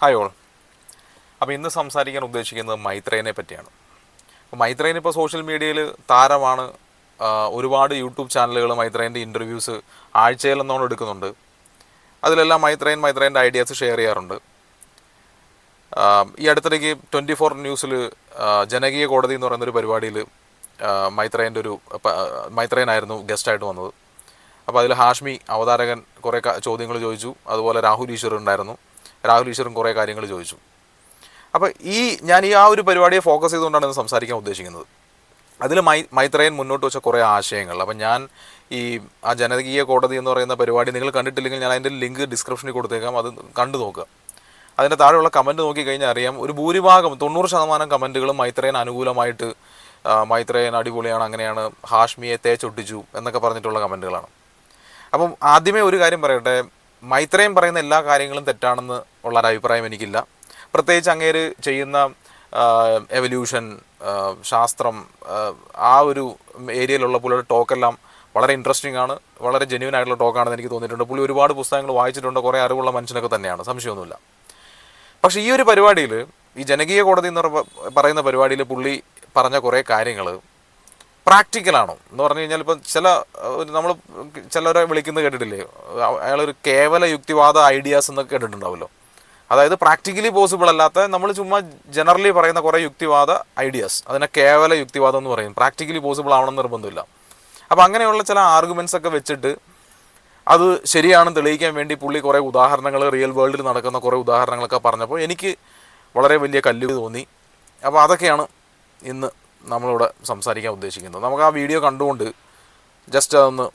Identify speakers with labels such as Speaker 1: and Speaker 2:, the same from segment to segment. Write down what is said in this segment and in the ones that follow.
Speaker 1: Hi all അപ്പോൾ ഇന്ന് സംസാരിക്കാൻ ഉദ്ദേശിക്കുന്നത് മൈത്രേനെ പറ്റിയാണ്. അപ്പോൾ മൈത്രേൻ ഇപ്പോൾ സോഷ്യൽ മീഡിയയിൽ താരമാണ്. ഒരുപാട് യൂട്യൂബ് ചാനലുകൾ മൈത്രേന്റെ ഇന്റർവ്യൂസ് ആഴ്ചയിലെന്നോണം എടുക്കുന്നുണ്ട്. അതിലെല്ലാം മൈത്രേൻ മൈത്രേന്റെ ഐഡിയാസ് ഷെയർ ചെയ്യാറുണ്ട്. ഈ അടുത്തിടയ്ക്ക് ട്വന്റി ഫോർ ന്യൂസിൽ ജനകീയ കോടതി എന്ന് പറയുന്നൊരു പരിപാടിയിൽ മൈത്രേന്റെ ഒരു മൈത്രേനായിരുന്നു ഗസ്റ്റായിട്ട് വന്നത്. അപ്പോൾ അതിൽ ഹാഷ്മി അവതാരകൻ കുറേ ചോദ്യങ്ങൾ ചോദിച്ചു. അതുപോലെ രാഹുൽ ഈശ്വർ ഉണ്ടായിരുന്നു. രാഹുൽ ഈശ്വറും കുറേ കാര്യങ്ങൾ ചോദിച്ചു. അപ്പോൾ ഈ ഞാൻ ഈ ആ ഒരു പരിപാടിയെ ഫോക്കസ് ചെയ്തുകൊണ്ടാണ് ഇന്ന് സംസാരിക്കാൻ ഉദ്ദേശിക്കുന്നത്. അതിൽ മൈ മൈത്രേയൻ മുന്നോട്ട് വെച്ച കുറേ ആശയങ്ങൾ. അപ്പം ഞാൻ ഈ ആ ജനകീയ കോടതി എന്ന് പറയുന്ന പരിപാടി നിങ്ങൾ കണ്ടിട്ടില്ലെങ്കിൽ ഞാൻ അതിന്റെ ലിങ്ക് ഡിസ്ക്രിപ്ഷനിൽ കൊടുത്തേക്കാം. അത് കണ്ടു നോക്കുക. അതിന്റെ താഴെയുള്ള കമന്റ് നോക്കിക്കഴിഞ്ഞാൽ അറിയാം ഒരു ഭൂരിഭാഗം തൊണ്ണൂറ് ശതമാനം കമന്റുകളും മൈത്രയൻ അനുകൂലമായിട്ട് മൈത്രേയൻ അടിപൊളിയാണ് അങ്ങനെയാണ് ഹാഷ്മിയെ തേച്ചൊട്ടിച്ചു എന്നൊക്കെ പറഞ്ഞിട്ടുള്ള കമന്റുകളാണ് അപ്പം ആദ്യമേ ഒരു കാര്യം പറയട്ടെ മൈത്രേയൻ പറയുന്ന എല്ലാ കാര്യങ്ങളും തെറ്റാണെന്ന് ഉള്ള ഒരു അഭിപ്രായം എനിക്കില്ല. പ്രത്യേകിച്ച് അങ്ങേര് ചെയ്യുന്ന എവല്യൂഷൻ ശാസ്ത്രം ആ, ഒരു ഏരിയയിലുള്ള പുള്ളിയുടെ ടോക്കെല്ലാം വളരെ ഇൻട്രസ്റ്റിംഗ് ആണ്. വളരെ ജെന്യൂൻ ആയിട്ടുള്ള ടോക്കാണെന്ന് എനിക്ക് തോന്നിയിട്ടുണ്ട്. പുള്ളി ഒരുപാട് പുസ്തകങ്ങൾ വായിച്ചിട്ടുണ്ട്. കുറേ അറിവുള്ള മനുഷ്യനൊക്കെ തന്നെയാണ്. സംശയമൊന്നുമില്ല. പക്ഷേ ഈ ഒരു പരിപാടിയിൽ ഈ ജനകീയ കോടതി എന്ന് പറ- പറയുന്ന പരിപാടിയിൽ പുള്ളി പറഞ്ഞ കുറേ കാര്യങ്ങൾ പ്രാക്ടിക്കലാണോ? എന്ന് പറഞ്ഞു കഴിഞ്ഞാൽ ഇപ്പം ചില നമ്മൾ ചിലരെ വിളിക്കുന്നത് കേട്ടിട്ടില്ലേ? അയാളൊരു കേവല യുക്തിവാദ ഐഡിയാസ് എന്നൊക്കെ കേട്ടിട്ടുണ്ടാവുമല്ലോ. അതായത് പ്രാക്ടിക്കലി പോസിബിൾ അല്ലാത്ത നമ്മൾ ചുമ്മാ ജനറലി പറയുന്ന കുറേ യുക്തിവാദ ഐഡിയാസ് അതിനെ കേവല യുക്തിവാദം എന്ന് പറയും. പ്രാക്ടിക്കലി പോസിബിൾ ആവണമെന്ന് നിർബന്ധമില്ല. അപ്പോൾ അങ്ങനെയുള്ള ചില ആർഗ്യുമെന്റ്സ് ഒക്കെ വെച്ചിട്ട് അത് ശരിയാണെന്ന് തെളിയിക്കാൻ വേണ്ടി പുള്ളി കുറേ ഉദാഹരണങ്ങൾ റിയൽ വേൾഡിൽ നടക്കുന്ന കുറേ ഉദാഹരണങ്ങളൊക്കെ പറഞ്ഞപ്പോൾ എനിക്ക് വളരെ വലിയ കല്ല് തോന്നി. അപ്പോൾ അതൊക്കെയാണ് ഇന്ന് നമ്മളിവിടെ സംസാരിക്കാൻ ഉദ്ദേശിക്കുന്നത്. നമുക്ക് ആ വീഡിയോ കണ്ടുകൊണ്ട് ജസ്റ്റ് അതൊന്ന്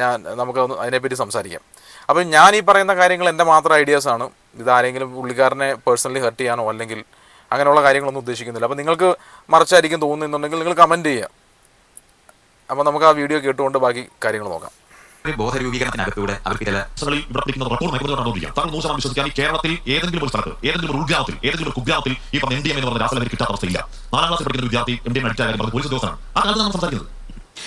Speaker 1: ഞാൻ നമുക്കതൊന്ന് അതിനെപ്പറ്റി സംസാരിക്കാം. അപ്പം ഞാൻ ഈ പറയുന്ന കാര്യങ്ങൾ എന്റെ മാത്രം ഐഡിയാസാണ് ഇതാരെങ്കിലും പുള്ളിക്കാരനെ പേഴ്സണലി ഹർട്ട് ചെയ്യാനോ അല്ലെങ്കിൽ അങ്ങനെയുള്ള കാര്യങ്ങളൊന്നും ഉദ്ദേശിക്കുന്നില്ല. അപ്പോൾ നിങ്ങൾക്ക് മറച്ചായിരിക്കും തോന്നുന്നുണ്ടെങ്കിൽ നിങ്ങൾ കമന്റ് ചെയ്യുക. അപ്പോൾ നമുക്ക് ആ വീഡിയോ കേട്ടുകൊണ്ട് ബാക്കി കാര്യങ്ങൾ നോക്കാം.
Speaker 2: ബോധരൂപീകരണത്തിനകത്തൂടെ അവർക്ക് ചില
Speaker 3: സ്ഥലങ്ങളിൽ ഇവിടെ താങ്കൾ നൂറ് ശതമാനം വിശ്വസിക്കാൻ കേരളത്തിൽ ഏതെങ്കിലും ഒരു സ്ഥലത്ത് ഏതെങ്കിലും ഒരു ഉൾഗ്രാമത്തിൽ ഏതെങ്കിലും ഒരു കുഗ്രാമത്തിൽ ഈ പറഞ്ഞ എൻ ഡി എം എന്ന് പറഞ്ഞ രാസലഹരി കിട്ടാത്ത അവസ്ഥയില്ല. നാലാം ക്ലാസ് പഠിക്കുന്ന വിദ്യാർത്ഥി എം ഡി എം അടിച്ച കാര്യം പറഞ്ഞ പോലീസ് ഉദ്യോഗസ്ഥനാണ്. ആ കാലത്ത് നമ്മൾ സംസാരിക്കുന്നത്.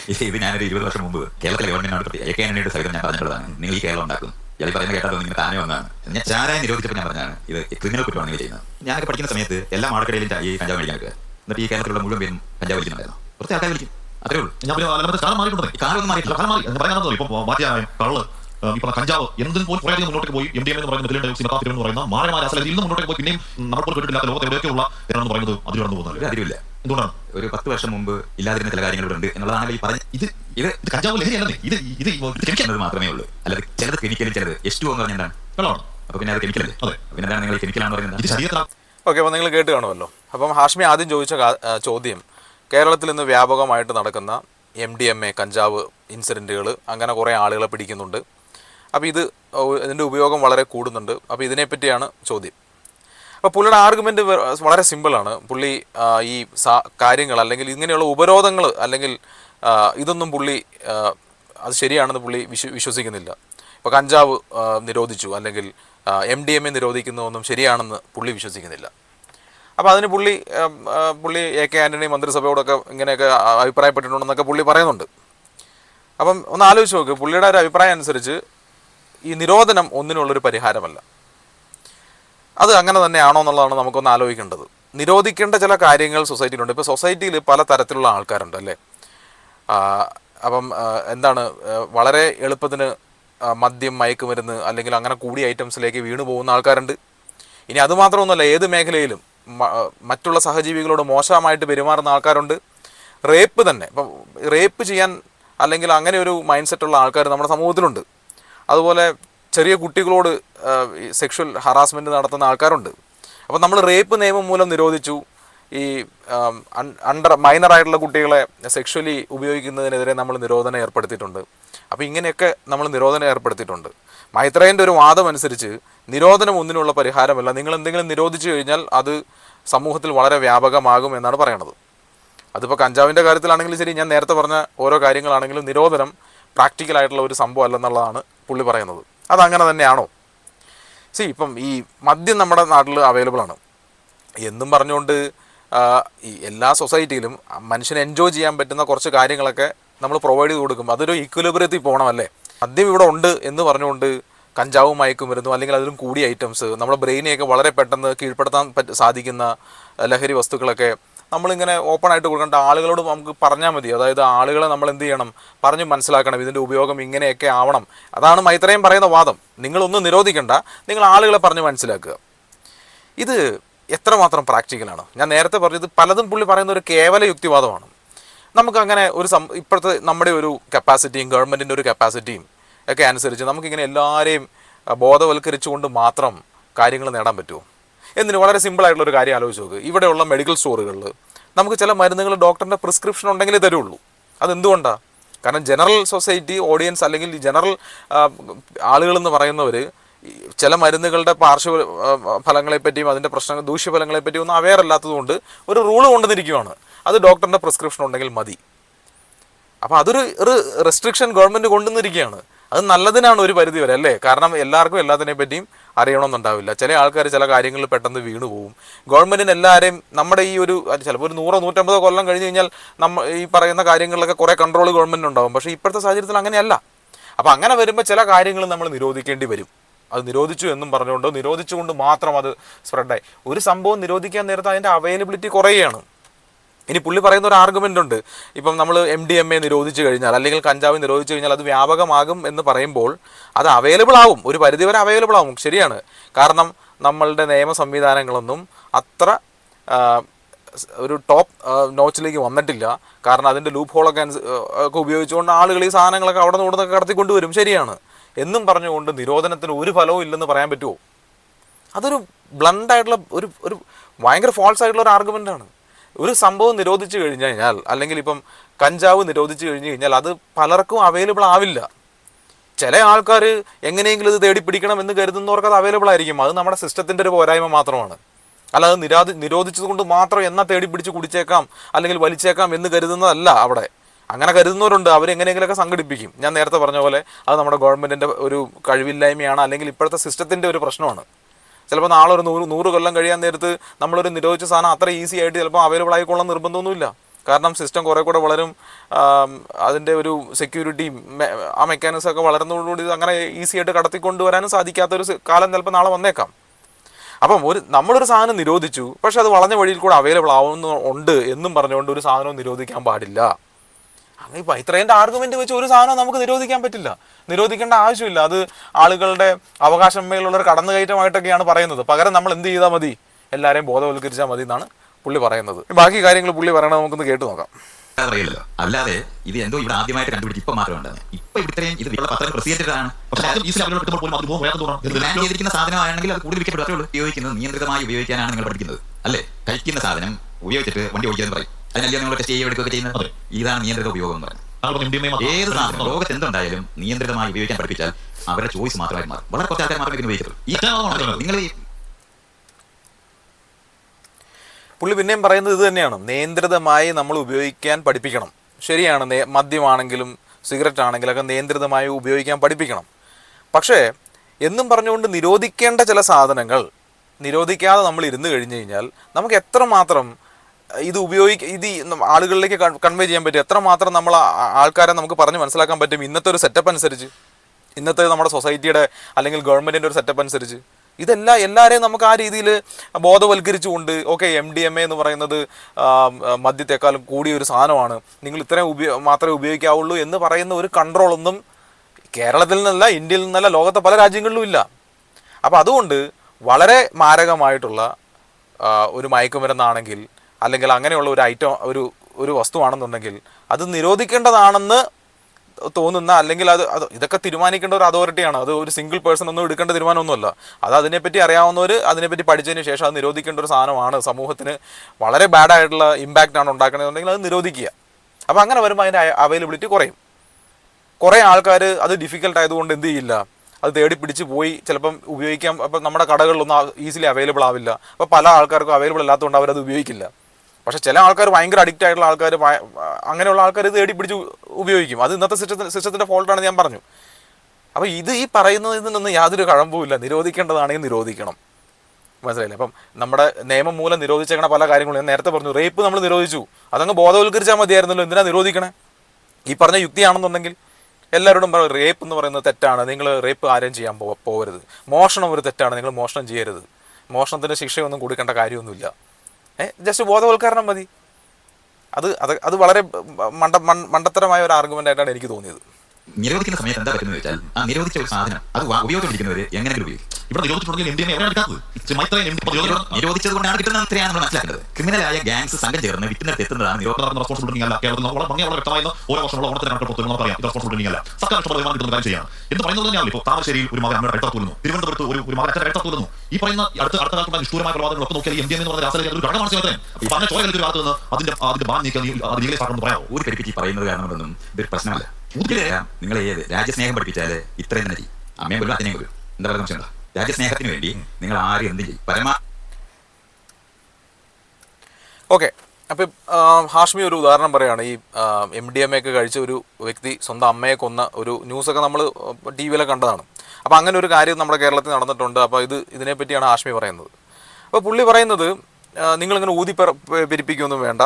Speaker 2: ഇത് ഞാനൊരു ഇരുപത് വർഷം മുമ്പ് കേരളത്തിലെ ഗവൺമെന്റിനോട് എ കെ ആന്റണിയുടെ സഹിതം ഞാൻ പറഞ്ഞിട്ടുള്ളതാണ്. നിങ്ങൾ ഈ കേരളം ഉണ്ടാക്കും. ഇയാൾ പറയുന്ന കേട്ടാൽ നിങ്ങൾ താനേ വന്നതാണ്. ഞാൻ ചാരായ നിരോധിച്ചപ്പോൾ ഞാൻ പറഞ്ഞാണ് ഇത് ക്രിമിനൽ കുറ്റമാണ് നിങ്ങൾ ചെയ്യുന്നത്. ഞാനൊക്കെ പഠിക്കുന്ന സമയത്ത് എല്ലാ മാടക്കടയിലും ഈ കഞ്ചാവ് മേടിക്കാൻ എന്നിട്ട് ഈ കേരളത്തിലുള്ള മുഴുവൻ പേരും കഞ്ചാവ് വലിക്കുന്നുണ്ടായിരുന്നു. കുറച്ച് ആൾക്കാർ വലിക്കും. അത്രേ ഉള്ളൂ.
Speaker 3: ഞാൻ പിന്നെ കാലം മാറിയിട്ടുണ്ട്?
Speaker 2: ഈ കാലമൊന്നും മാറിയിട്ടില്ല.
Speaker 3: കാലം മാറി. പറയാൻ ഇപ്പൊ മാറ്റിയ കള്ള് പറഞ്ഞ കഞ്ചാവ് എന്തിനും പോലും കുറേ അധികം മുന്നോട്ട് പോയി. എം ഡി എം എന്ന് പറയുന്ന മെഥിലിൻ ഡയോക്സിൻ മെത്താഫിലിൻ എന്ന് പറയുന്ന മാരമായ അസലത്തിൽ ഇന്ന് മുന്നോട്ട് പോയി. പിന്നെയും നമ്മൾ പോലും കേട്ടിട്ടില്ലാത്ത ലോകത്ത് എവിടെയൊക്കെയുള്ള എന്ന് പറയുന്നത് അതിൽ കടന്നു പോകുന്നത്
Speaker 2: അതിരില്ല
Speaker 3: എന്തുകൊണ്ടാണ്?
Speaker 2: ഒരു പത്ത് വർഷം മുമ്പ് ഇല്ലാതിരുന്ന ചില കാര്യങ്ങൾ ഇവിടെ ഉണ്ട് എന്നുള്ളതാണ് ഈ പറഞ്ഞ
Speaker 3: ഇത്
Speaker 2: ഇത്
Speaker 3: ഇത് കഞ്ചാവ് ലഹരിയല്ലേ ഇത് ഇത് കെമിക്കൽ
Speaker 2: മാത്രമേ ഉള്ളൂ. അല്ലാതെ ചിലത് കെമിക്കലും ചിലത് എസ് ടു എന്ന് പറഞ്ഞാൽ എന്താണ്? അപ്പൊ പിന്നെ അത് കെമിക്കലല്ലേ
Speaker 3: അതെ.
Speaker 2: പിന്നെ നിങ്ങൾ കെമിക്കലാണെന്ന് പറയുന്നത്.
Speaker 1: ഓക്കെ അപ്പോൾ നിങ്ങൾ കേട്ട് കാണുമല്ലോ. അപ്പം ഹാഷ്മി ആദ്യം ചോദിച്ച ചോദ്യം. കേരളത്തിൽ ഇന്ന് വ്യാപകമായിട്ട് നടക്കുന്ന എം ഡി എം എ കഞ്ചാവ് ഇൻസിഡന്റുകൾ അങ്ങനെ കുറേ ആളുകളെ പിടിക്കുന്നുണ്ട്. അപ്പോൾ ഇത് ഇതിന്റെ ഉപയോഗം വളരെ കൂടുന്നുണ്ട്. അപ്പോൾ ഇതിനെപ്പറ്റിയാണ് ചോദ്യം. അപ്പോൾ പുള്ളിയുടെ ആർഗ്യുമെന്റ് വളരെ സിമ്പിളാണ്. പുള്ളി ഈ കാര്യങ്ങൾ അല്ലെങ്കിൽ ഇങ്ങനെയുള്ള ഉപരോധങ്ങൾ അല്ലെങ്കിൽ ഇതൊന്നും പുള്ളി അത് ശരിയാണെന്ന് പുള്ളി വിശ്വ വിശ്വസിക്കുന്നില്ല. ഇപ്പോൾ കഞ്ചാവ് നിരോധിച്ചു അല്ലെങ്കിൽ എം ഡി എം എ നിരോധിക്കുന്നതൊന്നും ശരിയാണെന്ന് പുള്ളി വിശ്വസിക്കുന്നില്ല. അപ്പോൾ അതിന് പുള്ളി പുള്ളി എ കെ ആന്റണി മന്ത്രിസഭയോടൊക്കെ ഇങ്ങനെയൊക്കെ അഭിപ്രായപ്പെട്ടിട്ടുണ്ടെന്നൊക്കെ പുള്ളി പറയുന്നുണ്ട്. അപ്പം ഒന്ന് ആലോചിച്ച് നോക്ക് പുള്ളിയുടെ ഒരു അഭിപ്രായം അനുസരിച്ച് ഈ നിരോധനം ഒന്നിനുള്ളൊരു പരിഹാരമല്ല. അത് അങ്ങനെ തന്നെയാണോ എന്നുള്ളതാണ് നമുക്കൊന്ന് ആലോചിക്കേണ്ടത്. നിരോധിക്കേണ്ട ചില കാര്യങ്ങൾ സൊസൈറ്റിയിലുണ്ട്. ഇപ്പോൾ സൊസൈറ്റിയിൽ പല തരത്തിലുള്ള ആൾക്കാരുണ്ട് അല്ലേ? അപ്പം എന്താണ് വളരെ എളുപ്പത്തിന് മദ്യം മയക്കുമരുന്ന് അല്ലെങ്കിൽ അങ്ങനെ കൂടിയ ഐറ്റംസിലേക്ക് വീണു പോകുന്ന ആൾക്കാരുണ്ട്. ഇനി അതുമാത്രമൊന്നുമല്ല ഏത് മേഖലയിലും മറ്റുള്ള സഹജീവികളോട് മോശമായിട്ട് പെരുമാറുന്ന ആൾക്കാരുണ്ട്. റേപ്പ് തന്നെ. ഇപ്പം റേപ്പ് ചെയ്യാൻ അല്ലെങ്കിൽ അങ്ങനെ ഒരു മൈൻഡ് സെറ്റുള്ള ആൾക്കാർ നമ്മുടെ സമൂഹത്തിലുണ്ട്. അതുപോലെ ചെറിയ കുട്ടികളോട് സെക്ഷൽ ഹറാസ്മെന്റ് നടത്തുന്ന ആൾക്കാരുണ്ട്. അപ്പോൾ നമ്മൾ റേപ്പ് നിയമം മൂലം നിരോധിച്ചു. ഈ അണ്ടർ മൈനറായിട്ടുള്ള കുട്ടികളെ സെക്ഷലി ഉപയോഗിക്കുന്നതിനെതിരെ നമ്മൾ നിരോധനം ഏർപ്പെടുത്തിയിട്ടുണ്ട്. അപ്പോൾ ഇങ്ങനെയൊക്കെ നമ്മൾ നിരോധനം ഏർപ്പെടുത്തിയിട്ടുണ്ട്. മൈത്രേന്റെ ഒരു വാദം അനുസരിച്ച് നിരോധനം ഒന്നിനുള്ള പരിഹാരമല്ല. നിങ്ങൾ എന്തെങ്കിലും നിരോധിച്ചു കഴിഞ്ഞാൽ അത് സമൂഹത്തിൽ വളരെ വ്യാപകമാകും എന്നാണ് പറയണത്. അതിപ്പോൾ കഞ്ചാവിന്റെ കാര്യത്തിലാണെങ്കിലും ശരി ഞാൻ നേരത്തെ പറഞ്ഞ ഓരോ കാര്യങ്ങളാണെങ്കിലും നിരോധനം പ്രാക്ടിക്കൽ ആയിട്ടുള്ള ഒരു സംഭവം അല്ലെന്നുള്ളതാണ് പുള്ളി പറയുന്നത്. അതങ്ങനെ തന്നെയാണോ? സി ഇപ്പം ഈ മദ്യം നമ്മുടെ നാട്ടിൽ അവൈലബിൾ ആണ്. എന്നും പറഞ്ഞുകൊണ്ട് ഈ എല്ലാ സൊസൈറ്റിയിലും മനുഷ്യന് എൻജോയ് ചെയ്യാൻ പറ്റുന്ന കുറച്ച് കാര്യങ്ങളൊക്കെ നമ്മൾ പ്രൊവൈഡ് ചെയ്ത് കൊടുക്കും അതൊരു ഇക്വലിബ്രിയത്തിൽ പോകണമല്ലേ മദ്യം ഇവിടെ ഉണ്ട് എന്ന് പറഞ്ഞുകൊണ്ട് കഞ്ചാവും മയക്കുമരുന്നും അല്ലെങ്കിൽ അതിലും കൂടിയ ഐറ്റംസ് നമ്മുടെ ബ്രെയിനെയൊക്കെ വളരെ പെട്ടെന്ന് കീഴ്പ്പെടുത്താൻ പറ്റ സാധിക്കുന്ന ലഹരി വസ്തുക്കളൊക്കെ നമ്മളിങ്ങനെ ഓപ്പൺ ആയിട്ട് കൊടുക്കേണ്ട ആളുകളോട് നമുക്ക് പറഞ്ഞാൽ മതി. അതായത് ആളുകളെ നമ്മൾ എന്ത് ചെയ്യണം? പറഞ്ഞ് മനസ്സിലാക്കണം. ഇതിന്റെ ഉപയോഗം ഇങ്ങനെയൊക്കെ ആവണം. അതാണ് മൈത്രയും പറയുന്ന വാദം. നിങ്ങളൊന്നും നിരോധിക്കണ്ട. നിങ്ങൾ ആളുകളെ പറഞ്ഞ് മനസ്സിലാക്കുക. ഇത് എത്രമാത്രം പ്രാക്ടിക്കലാണ് ഞാൻ നേരത്തെ പറഞ്ഞത് പലതും പുള്ളി പറയുന്ന ഒരു കേവല യുക്തിവാദമാണ്. നമുക്കങ്ങനെ ഒരു സം ഇപ്പോഴത്തെ നമ്മുടെ ഒരു കപ്പാസിറ്റിയും ഗവൺമെന്റിന്റെ ഒരു കപ്പാസിറ്റിയും ഒക്കെ അനുസരിച്ച് നമുക്കിങ്ങനെ എല്ലാവരെയും ബോധവൽക്കരിച്ചുകൊണ്ട് മാത്രം കാര്യങ്ങൾ നേടാൻ പറ്റുമോ? എന്തിന്? വളരെ സിമ്പിളായിട്ടുള്ള ഒരു കാര്യം ആലോചിച്ച് നോക്ക്. ഇവിടെയുള്ള മെഡിക്കൽ സ്റ്റോറുകളിൽ നമുക്ക് ചില മരുന്നുകൾ ഡോക്ടറിന്റെ പ്രിസ്ക്രിപ്ഷൻ ഉണ്ടെങ്കിലേ തരുള്ളൂ. അതെന്തുകൊണ്ടാണ് കാരണം ജനറൽ സൊസൈറ്റി ഓഡിയൻസ് അല്ലെങ്കിൽ ജനറൽ ആളുകൾ എന്ന് പറയുന്നവർ ചില മരുന്നുകളുടെ പാർശ്വ ഫലങ്ങളെപ്പറ്റിയും അതിന്റെ പ്രശ്നങ്ങൾ ദൂഷ്യഫലങ്ങളെപ്പറ്റിയും ഒന്നും അവെയർ അല്ലാത്തതുകൊണ്ട് ഒരു റൂൾ കൊണ്ടുവന്നിരിക്കുകയാണ് അത് ഡോക്ടറിന്റെ പ്രിസ്ക്രിപ്ഷൻ ഉണ്ടെങ്കിൽ മതി. അപ്പോൾ അതൊരു റെസ്ട്രിക്ഷൻ ഗവൺമെന്റ് കൊണ്ടുവന്നിരിക്കുകയാണ്. അത് നല്ലതിനാണ് ഒരു പരിധി വരെ അല്ലേ? കാരണം എല്ലാവർക്കും എല്ലാത്തിനെ പറ്റിയും അറിയണമെന്നുണ്ടാവില്ല. ചില ആൾക്കാർ ചില കാര്യങ്ങളിൽ പെട്ടെന്ന് വീണു പോകും ഗവൺമെന്റിന് എല്ലാവരെയും നമ്മുടെ ഈ ഒരു ചിലപ്പോൾ ഒരു നൂറോ നൂറ്റമ്പതോ കൊല്ലം കഴിഞ്ഞ് കഴിഞ്ഞാൽ നമ്മൾ ഈ പറയുന്ന കാര്യങ്ങളിലൊക്കെ കുറേ കൺട്രോൾ ഗവൺമെന്റ് ഉണ്ടാവും പക്ഷേ ഇപ്പോഴത്തെ സാഹചര്യത്തിൽ അങ്ങനെയല്ല. അപ്പോൾ അങ്ങനെ വരുമ്പോൾ ചില കാര്യങ്ങൾ നമ്മൾ നിരോധിക്കേണ്ടി വരും. അത് നിരോധിച്ചു എന്നും പറഞ്ഞുകൊണ്ട് നിരോധിച്ചുകൊണ്ട് മാത്രം അത് സ്പ്രെഡായി ഒരു സംഭവം നിരോധിക്കാൻ നേരത്തെ അതിന്റെ അവൈലബിലിറ്റി കുറയുകയാണ്. ഇനി പുള്ളി പറയുന്ന ഒരു ആർഗ്യുമെന്റ് ഉണ്ട്. ഇപ്പം നമ്മൾ എം ഡി എം എ നിരോധിച്ചു കഴിഞ്ഞാൽ അല്ലെങ്കിൽ കഞ്ചാവ് നിരോധിച്ചു കഴിഞ്ഞാൽ അത് വ്യാപകമാകും എന്ന് പറയുമ്പോൾ അത് അവൈലബിൾ ആവും. ഒരു പരിധിവരെ അവൈലബിൾ ആവും. ശരിയാണ്. കാരണം നമ്മളുടെ നിയമ സംവിധാനങ്ങളൊന്നും അത്ര ഒരു ടോപ്പ് നോച്ചിലേക്ക് വന്നിട്ടില്ല. കാരണം അതിന്റെ ലൂപ്പ് ഹോളൊക്കെ ഒക്കെ ഉപയോഗിച്ചുകൊണ്ട് ആളുകൾ ഈ സാധനങ്ങളൊക്കെ അവിടെ നിന്ന് ഇവിടെ നിന്നൊക്കെ കടത്തിക്കൊണ്ടുവരും. ശരിയാണ്. എന്നും പറഞ്ഞുകൊണ്ട് നിരോധനത്തിന് ഒരു ഫലവും ഇല്ലെന്ന് പറയാൻ പറ്റുമോ അതൊരു ബ്ലണ്ട് ആയിട്ടുള്ള ഒരു ഒരു ഭയങ്കര ഫോൾസ് ആയിട്ടുള്ള ഒരു ആർഗ്യുമെന്റ് ആണ്. ഒരു സംഭവം നിരോധിച്ചു കഴിഞ്ഞു കഴിഞ്ഞാൽ അല്ലെങ്കിൽ ഇപ്പം കഞ്ചാവ് നിരോധിച്ചു കഴിഞ്ഞു കഴിഞ്ഞാൽ അത് പലർക്കും അവൈലബിൾ ആവില്ല. ചില ആൾക്കാർ എങ്ങനെയെങ്കിലും ഇത് തേടി പിടിക്കണം എന്ന് കരുതുന്നവർക്ക് അത് അവൈലബിൾ ആയിരിക്കും. അത് നമ്മുടെ സിസ്റ്റത്തിന്റെ ഒരു പോരായ്മ മാത്രമാണ്. അല്ലാതെ നിരാധി നിരോധിച്ചത് കൊണ്ട് മാത്രം എന്നാ തേടി പിടിച്ച് കുടിച്ചേക്കാം അല്ലെങ്കിൽ വലിച്ചേക്കാം എന്ന് കരുതുന്നതല്ല അവിടെ. അങ്ങനെ കരുതുന്നവരുണ്ട്. അവരെങ്ങനെയെങ്കിലുമൊക്കെ സംഘടിപ്പിക്കും. ഞാൻ നേരത്തെ പറഞ്ഞ പോലെ അത് നമ്മുടെ ഗവൺമെന്റിന്റെ ഒരു കഴിവില്ലായ്മയാണ് അല്ലെങ്കിൽ ഇപ്പോഴത്തെ സിസ്റ്റത്തിന്റെ ഒരു പ്രശ്നമാണ്. ചിലപ്പോൾ നാളെ ഒരു നൂറ് നൂറ് കൊല്ലം കഴിയാൻ നേരത്ത് നമ്മളൊരു നിരോധിച്ച സാധനം അത്ര ഈസി ആയിട്ട് ചിലപ്പോൾ അവൈലബിൾ ആയിക്കൊള്ളാൻ നിർബന്ധമൊന്നുമില്ല. കാരണം സിസ്റ്റം കുറേ കൂടെ വളരും അതിന്റെ ഒരു സെക്യൂരിറ്റിയും ആ മെക്കാനിസം ഒക്കെ വളരുന്നതോടുകൂടി അങ്ങനെ ഈസി ആയിട്ട് കടത്തിക്കൊണ്ടുവരാനും സാധിക്കാത്തൊരു കാലം ചിലപ്പോൾ നാളെ വന്നേക്കാം. അപ്പം ഒരു നമ്മളൊരു സാധനം നിരോധിച്ചു പക്ഷെ അത് വളഞ്ഞ വഴിയിൽ കൂടെ അവൈലബിൾ ആവുന്ന ഉണ്ട് എന്നും പറഞ്ഞുകൊണ്ട് ഒരു സാധനവും നിരോധിക്കാൻ പാടില്ല. ഇപ്പം ഇത്രേന്റെ ആർഗ്യുമെന്റ് വെച്ച് ഒരു സാധനം നമുക്ക് നിരോധിക്കാൻ പറ്റില്ല. നിരോധിക്കേണ്ട ആവശ്യമില്ല. അത് ആളുകളുടെ അവകാശം മേലുള്ള ഒരു കടന്നുകയറ്റമായിട്ടൊക്കെയാണ് പറയുന്നത്. പകരം നമ്മൾ എന്ത് ചെയ്താൽ മതി? എല്ലാവരെയും ബോധവൽക്കരിച്ചാൽ മതി എന്നാണ് പുള്ളി പറയുന്നത്. ബാക്കി കാര്യങ്ങൾ പുള്ളി പറയണത് നമുക്കൊന്ന് കേട്ടു നോക്കാം.
Speaker 2: അറിയില്ലല്ലോ. അല്ലാതെ ഇത് എന്തോ ഇവിടെ ആദ്യമായിട്ട് കണ്ടുപിടിച്ച് ഇപ്പൊ ഇത്രയും ഇത് ചെയ്തിരിക്കുന്ന സാധനമാണെങ്കിൽ അത് ഉപയോഗിക്കുന്നത് നിയന്ത്രിതമായി ഉപയോഗിക്കാനാണ് നിങ്ങൾ പഠിക്കുന്നത്. അല്ലേ? കഴിക്കുന്ന സാധനം ഉപയോഗിച്ചിട്ട് വണ്ടി ഓടിക്കാൻ പറയും. അതിനല്ലേ നിങ്ങൾ ടെസ്റ്റ് ചെയ്യുകയൊക്കെ ചെയ്യുന്നത്? ഇതാണ് നിയന്ത്രിത ഉപയോഗം എന്ന് പറയുന്നത്. ഏത് സാധനം ലോകത്ത് എന്തുണ്ടായാലും നിയന്ത്രിതമായി ഉപയോഗിക്കാൻ പഠിപ്പിച്ചാൽ അവരുടെ ചോയ്സ് മാത്രമായി മാറും. വളരെ കുറച്ച് ആൾക്കാർ മാത്രമേ ഉപയോഗിക്കുള്ളൂ ഉപയോഗിക്കത്തുള്ളൂ. നിങ്ങൾ ഈ
Speaker 1: പുള്ളി പിന്നെയും പറയുന്നത് ഇത് തന്നെയാണ്. നിയന്ത്രിതമായി നമ്മൾ ഉപയോഗിക്കാൻ പഠിപ്പിക്കണം. ശരിയാണ് മദ്യമാണെങ്കിലും സിഗരറ്റ് ആണെങ്കിലും ഒക്കെ നിയന്ത്രിതമായി ഉപയോഗിക്കാൻ പഠിപ്പിക്കണം. പക്ഷേ എന്നും പറഞ്ഞുകൊണ്ട് നിരോധിക്കേണ്ട ചില സാധനങ്ങൾ നിരോധിക്കാതെ നമ്മൾ ഇരുന്ന് കഴിഞ്ഞു കഴിഞ്ഞാൽ നമുക്ക് എത്രമാത്രം ഇത് ഉപയോഗിക്ക ഇത് ആളുകളിലേക്ക് കൺവേ ചെയ്യാൻ പറ്റും. എത്രമാത്രം നമ്മൾ ആൾക്കാരെ നമുക്ക് പറഞ്ഞ് മനസ്സിലാക്കാൻ പറ്റും ഇന്നത്തെ ഒരു സെറ്റപ്പ് അനുസരിച്ച്. ഇന്നത്തെ നമ്മുടെ സൊസൈറ്റിയുടെ അല്ലെങ്കിൽ ഗവൺമെന്റിന്റെ ഒരു സെറ്റപ്പ് അനുസരിച്ച്. ഇതെല്ലാം എല്ലാവരെയും നമുക്ക് ആ രീതിയിൽ ബോധവൽക്കരിച്ചുകൊണ്ട് okay M D M A എന്ന് പറയുന്നത് മദ്യത്തെക്കാളും കൂടിയ ഒരു സാധനമാണ്. നിങ്ങൾ ഇത്രയും ഉപയോ മാത്രമേ ഉപയോഗിക്കാവുള്ളൂ എന്ന് പറയുന്ന ഒരു കൺട്രോളൊന്നും കേരളത്തിൽ നിന്നല്ല ഇന്ത്യയിൽ നിന്നല്ല ലോകത്തെ പല രാജ്യങ്ങളിലും ഇല്ല. അപ്പോൾ അതുകൊണ്ട് വളരെ മാരകമായിട്ടുള്ള ഒരു മയക്കുമരുന്നാണെങ്കിൽ അല്ലെങ്കിൽ അങ്ങനെയുള്ള ഒരു ഐറ്റം ഒരു ഒരു വസ്തുവാണെന്നുണ്ടെങ്കിൽ അത് നിരോധിക്കേണ്ടതാണെന്ന് തോന്നുന്ന അല്ലെങ്കിൽ അത് അത് ഇതൊക്കെ തീരുമാനിക്കേണ്ട ഒരു അതോറിറ്റിയാണ് അത് ഒരു സിംഗിൾ പേഴ്സൺ ഒന്നും എടുക്കേണ്ട തീരുമാനമൊന്നുമല്ല. അത് അതിനെപ്പറ്റി അറിയാവുന്നവർ അതിനെപ്പറ്റി പഠിച്ചതിന് ശേഷം അത് നിരോധിക്കേണ്ട ഒരു സാധനമാണ്. സമൂഹത്തിന് വളരെ ബാഡ് ആയിട്ടുള്ള ഇമ്പാക്റ്റ് ആണ് ഉണ്ടാക്കണമെന്നുണ്ടെങ്കിൽ അത് നിരോധിക്കുക. അപ്പോൾ അങ്ങനെ വരുമ്പോൾ അതിന്റെ അവൈലബിലിറ്റി കുറയും. കുറേ ആൾക്കാർ അത് ഡിഫിക്കൽട്ട് ആയതുകൊണ്ട് എന്ത് ചെയ്യില്ല. അത് തേടി പിടിച്ച് പോയി ചിലപ്പം ഉപയോഗിക്കാം അപ്പം നമ്മുടെ കടകളിലൊന്നും ഈസിലി അവൈലബിൾ ആവില്ല. അപ്പോൾ പല ആൾക്കാർക്കും അവൈലബിൾ അല്ലാത്തതുകൊണ്ട് അവരത് ഉപയോഗിക്കില്ല. പക്ഷെ ചില ആൾക്കാർ ഭയങ്കര അഡിക്റ്റ് ആയിട്ടുള്ള ആൾക്കാർ അങ്ങനെയുള്ള ആൾക്കാർ ഇത് തേടി പിടിച്ച് ഉപയോഗിക്കും. അത് ഇന്നത്തെ സിസ്റ്റത്തിന് സിസ്റ്റത്തിന്റെ ഫോൾട്ടാണ് ഞാൻ പറഞ്ഞു. അപ്പോൾ ഇത് ഈ പറയുന്നതിൽ നിന്നൊന്നും യാതൊരു കഴമ്പുമില്ല നിരോധിക്കേണ്ടതാണെങ്കിൽ നിരോധിക്കണം. മനസ്സിലായില്ലേ? അപ്പം നമ്മുടെ നിയമം മൂലം നിരോധിച്ചേക്കണ പല കാര്യങ്ങളും ഞാൻ നേരത്തെ പറഞ്ഞു. റേപ്പ് നമ്മൾ നിരോധിച്ചു. അതങ്ങ് ബോധവൽക്കരിച്ചാൽ മതിയായിരുന്നല്ലോ. എന്തിനാ നിരോധിക്കണേ? ഈ പറഞ്ഞ യുക്തിയാണെന്നുണ്ടെങ്കിൽ എല്ലാവരോടും പറയും റേപ്പ് എന്ന് പറയുന്നത് തെറ്റാണ്. നിങ്ങൾ റേപ്പ് ആരെയും ചെയ്യാൻ പോകരുത് മോഷണം ഒരു തെറ്റാണ്. നിങ്ങൾ മോഷണം ചെയ്യരുത്. മോഷണത്തിന് ശിക്ഷയൊന്നും കൊടുക്കേണ്ട കാര്യമൊന്നുമില്ല. ജസ്റ്റ് ബോധവൽക്കരണം മതി. അത് അത് അത് വളരെ മണ്ട മണ്ടത്തരമായ ഒരു ആർഗ്യുമെന്റ് ആയിട്ടാണ് എനിക്ക് തോന്നിയത്.
Speaker 2: നിരോധിക്കുന്ന സമയത്ത് എന്താ പറ്റുന്നത് വെച്ചാൽ ആ നിരോധിച്ച ഒരു സാധനം അത് ഉപയോഗിച്ചുകൊണ്ടിരിക്കുന്നവര് എങ്ങനെയെങ്കിലും ഉപയോഗിക്കും.
Speaker 3: ഇവിടെ നിരോധിച്ചിട്ടുണ്ടെങ്കിൽ
Speaker 2: നിരോധിച്ചത് കൊണ്ടാണ് കിട്ടുന്നത് അത്രയാണ് നമ്മൾ മനസ്സിലാക്കേണ്ടത്. ക്രിമിനലായ ഗാങ്സ് സംഘം ചേർന്ന് വിറ്റിനടുത്ത് എത്തുന്നതാണ്
Speaker 3: റെസ്പോൺസിബിലിറ്റി അല്ല. കേരളത്തിൽ ഓരോ വർഷമുള്ള ഓണത്തിന് ഇത് റെസ്പോൺസിബിലിറ്റി അല്ല. സർക്കാർ ഇഷ്ടം വരുമാനം കിട്ടുന്ന കാര്യം ചെയ്യാം എന്ന് പറയുന്നത് തന്നെയാണ് ഇപ്പോൾ താമരശ്ശേരിയിൽ ഒരു മകൻ അമ്മയുടെ കൊല്ലുന്നു തിരുവനന്തപുരത്ത് ഒരു ഒരു മകൻ കഴുത്താത്ത് ഈ പറയുന്ന അടുത്ത അടുത്ത കാലത്തുള്ള നിഷ്ഠൂരമായ പ്രവാദങ്ങളൊക്കെ നോക്കിയാൽ എം എന്ന് പറയുന്ന രാഷ്ട്രീയ ഒരു ഘടകമാണ് ചേർത്തേ ഈ പറഞ്ഞ ചോര അതിന്റെ അതിന്റെ ബാൻ പറയാമോ
Speaker 2: ഒരു പെരുപ്പിച്ച് പറയുന്നത് കാരണം കൊണ്ടൊന്നും ഇതൊരു പ്രശ്നമല്ല. നിങ്ങൾ ഏത് രാജ്യസ്നേഹം പഠിപ്പിച്ചാൽ ഇത്രയും തന്നെ അമ്മയും വരും അച്ഛനെയും വരും എന്താ പറയുക സംശയം രാജ്യസ്നേഹത്തിന് വേണ്ടി നിങ്ങൾ ആരും എന്തും ചെയ്യും. പരമാ
Speaker 1: ഓക്കെ. അപ്പം ഹാഷ്മി ഒരു ഉദാഹരണം പറയുകയാണ്. ഈ എം ഡി എം ഒക്കെ കഴിച്ച ഒരു വ്യക്തി സ്വന്തം അമ്മയെ കൊന്ന ഒരു ന്യൂസ് ഒക്കെ നമ്മൾ ടി വിയിലെ കണ്ടതാണ്. അപ്പോൾ അങ്ങനെ ഒരു കാര്യം നമ്മുടെ കേരളത്തിൽ നടന്നിട്ടുണ്ട്. അപ്പോൾ ഇത് ഇതിനെപ്പറ്റിയാണ് ഹാഷ്മി പറയുന്നത്. അപ്പോൾ പുള്ളി പറയുന്നത് നിങ്ങളിങ്ങനെ ഊതി പെരിപ്പിക്കൊന്നും വേണ്ട.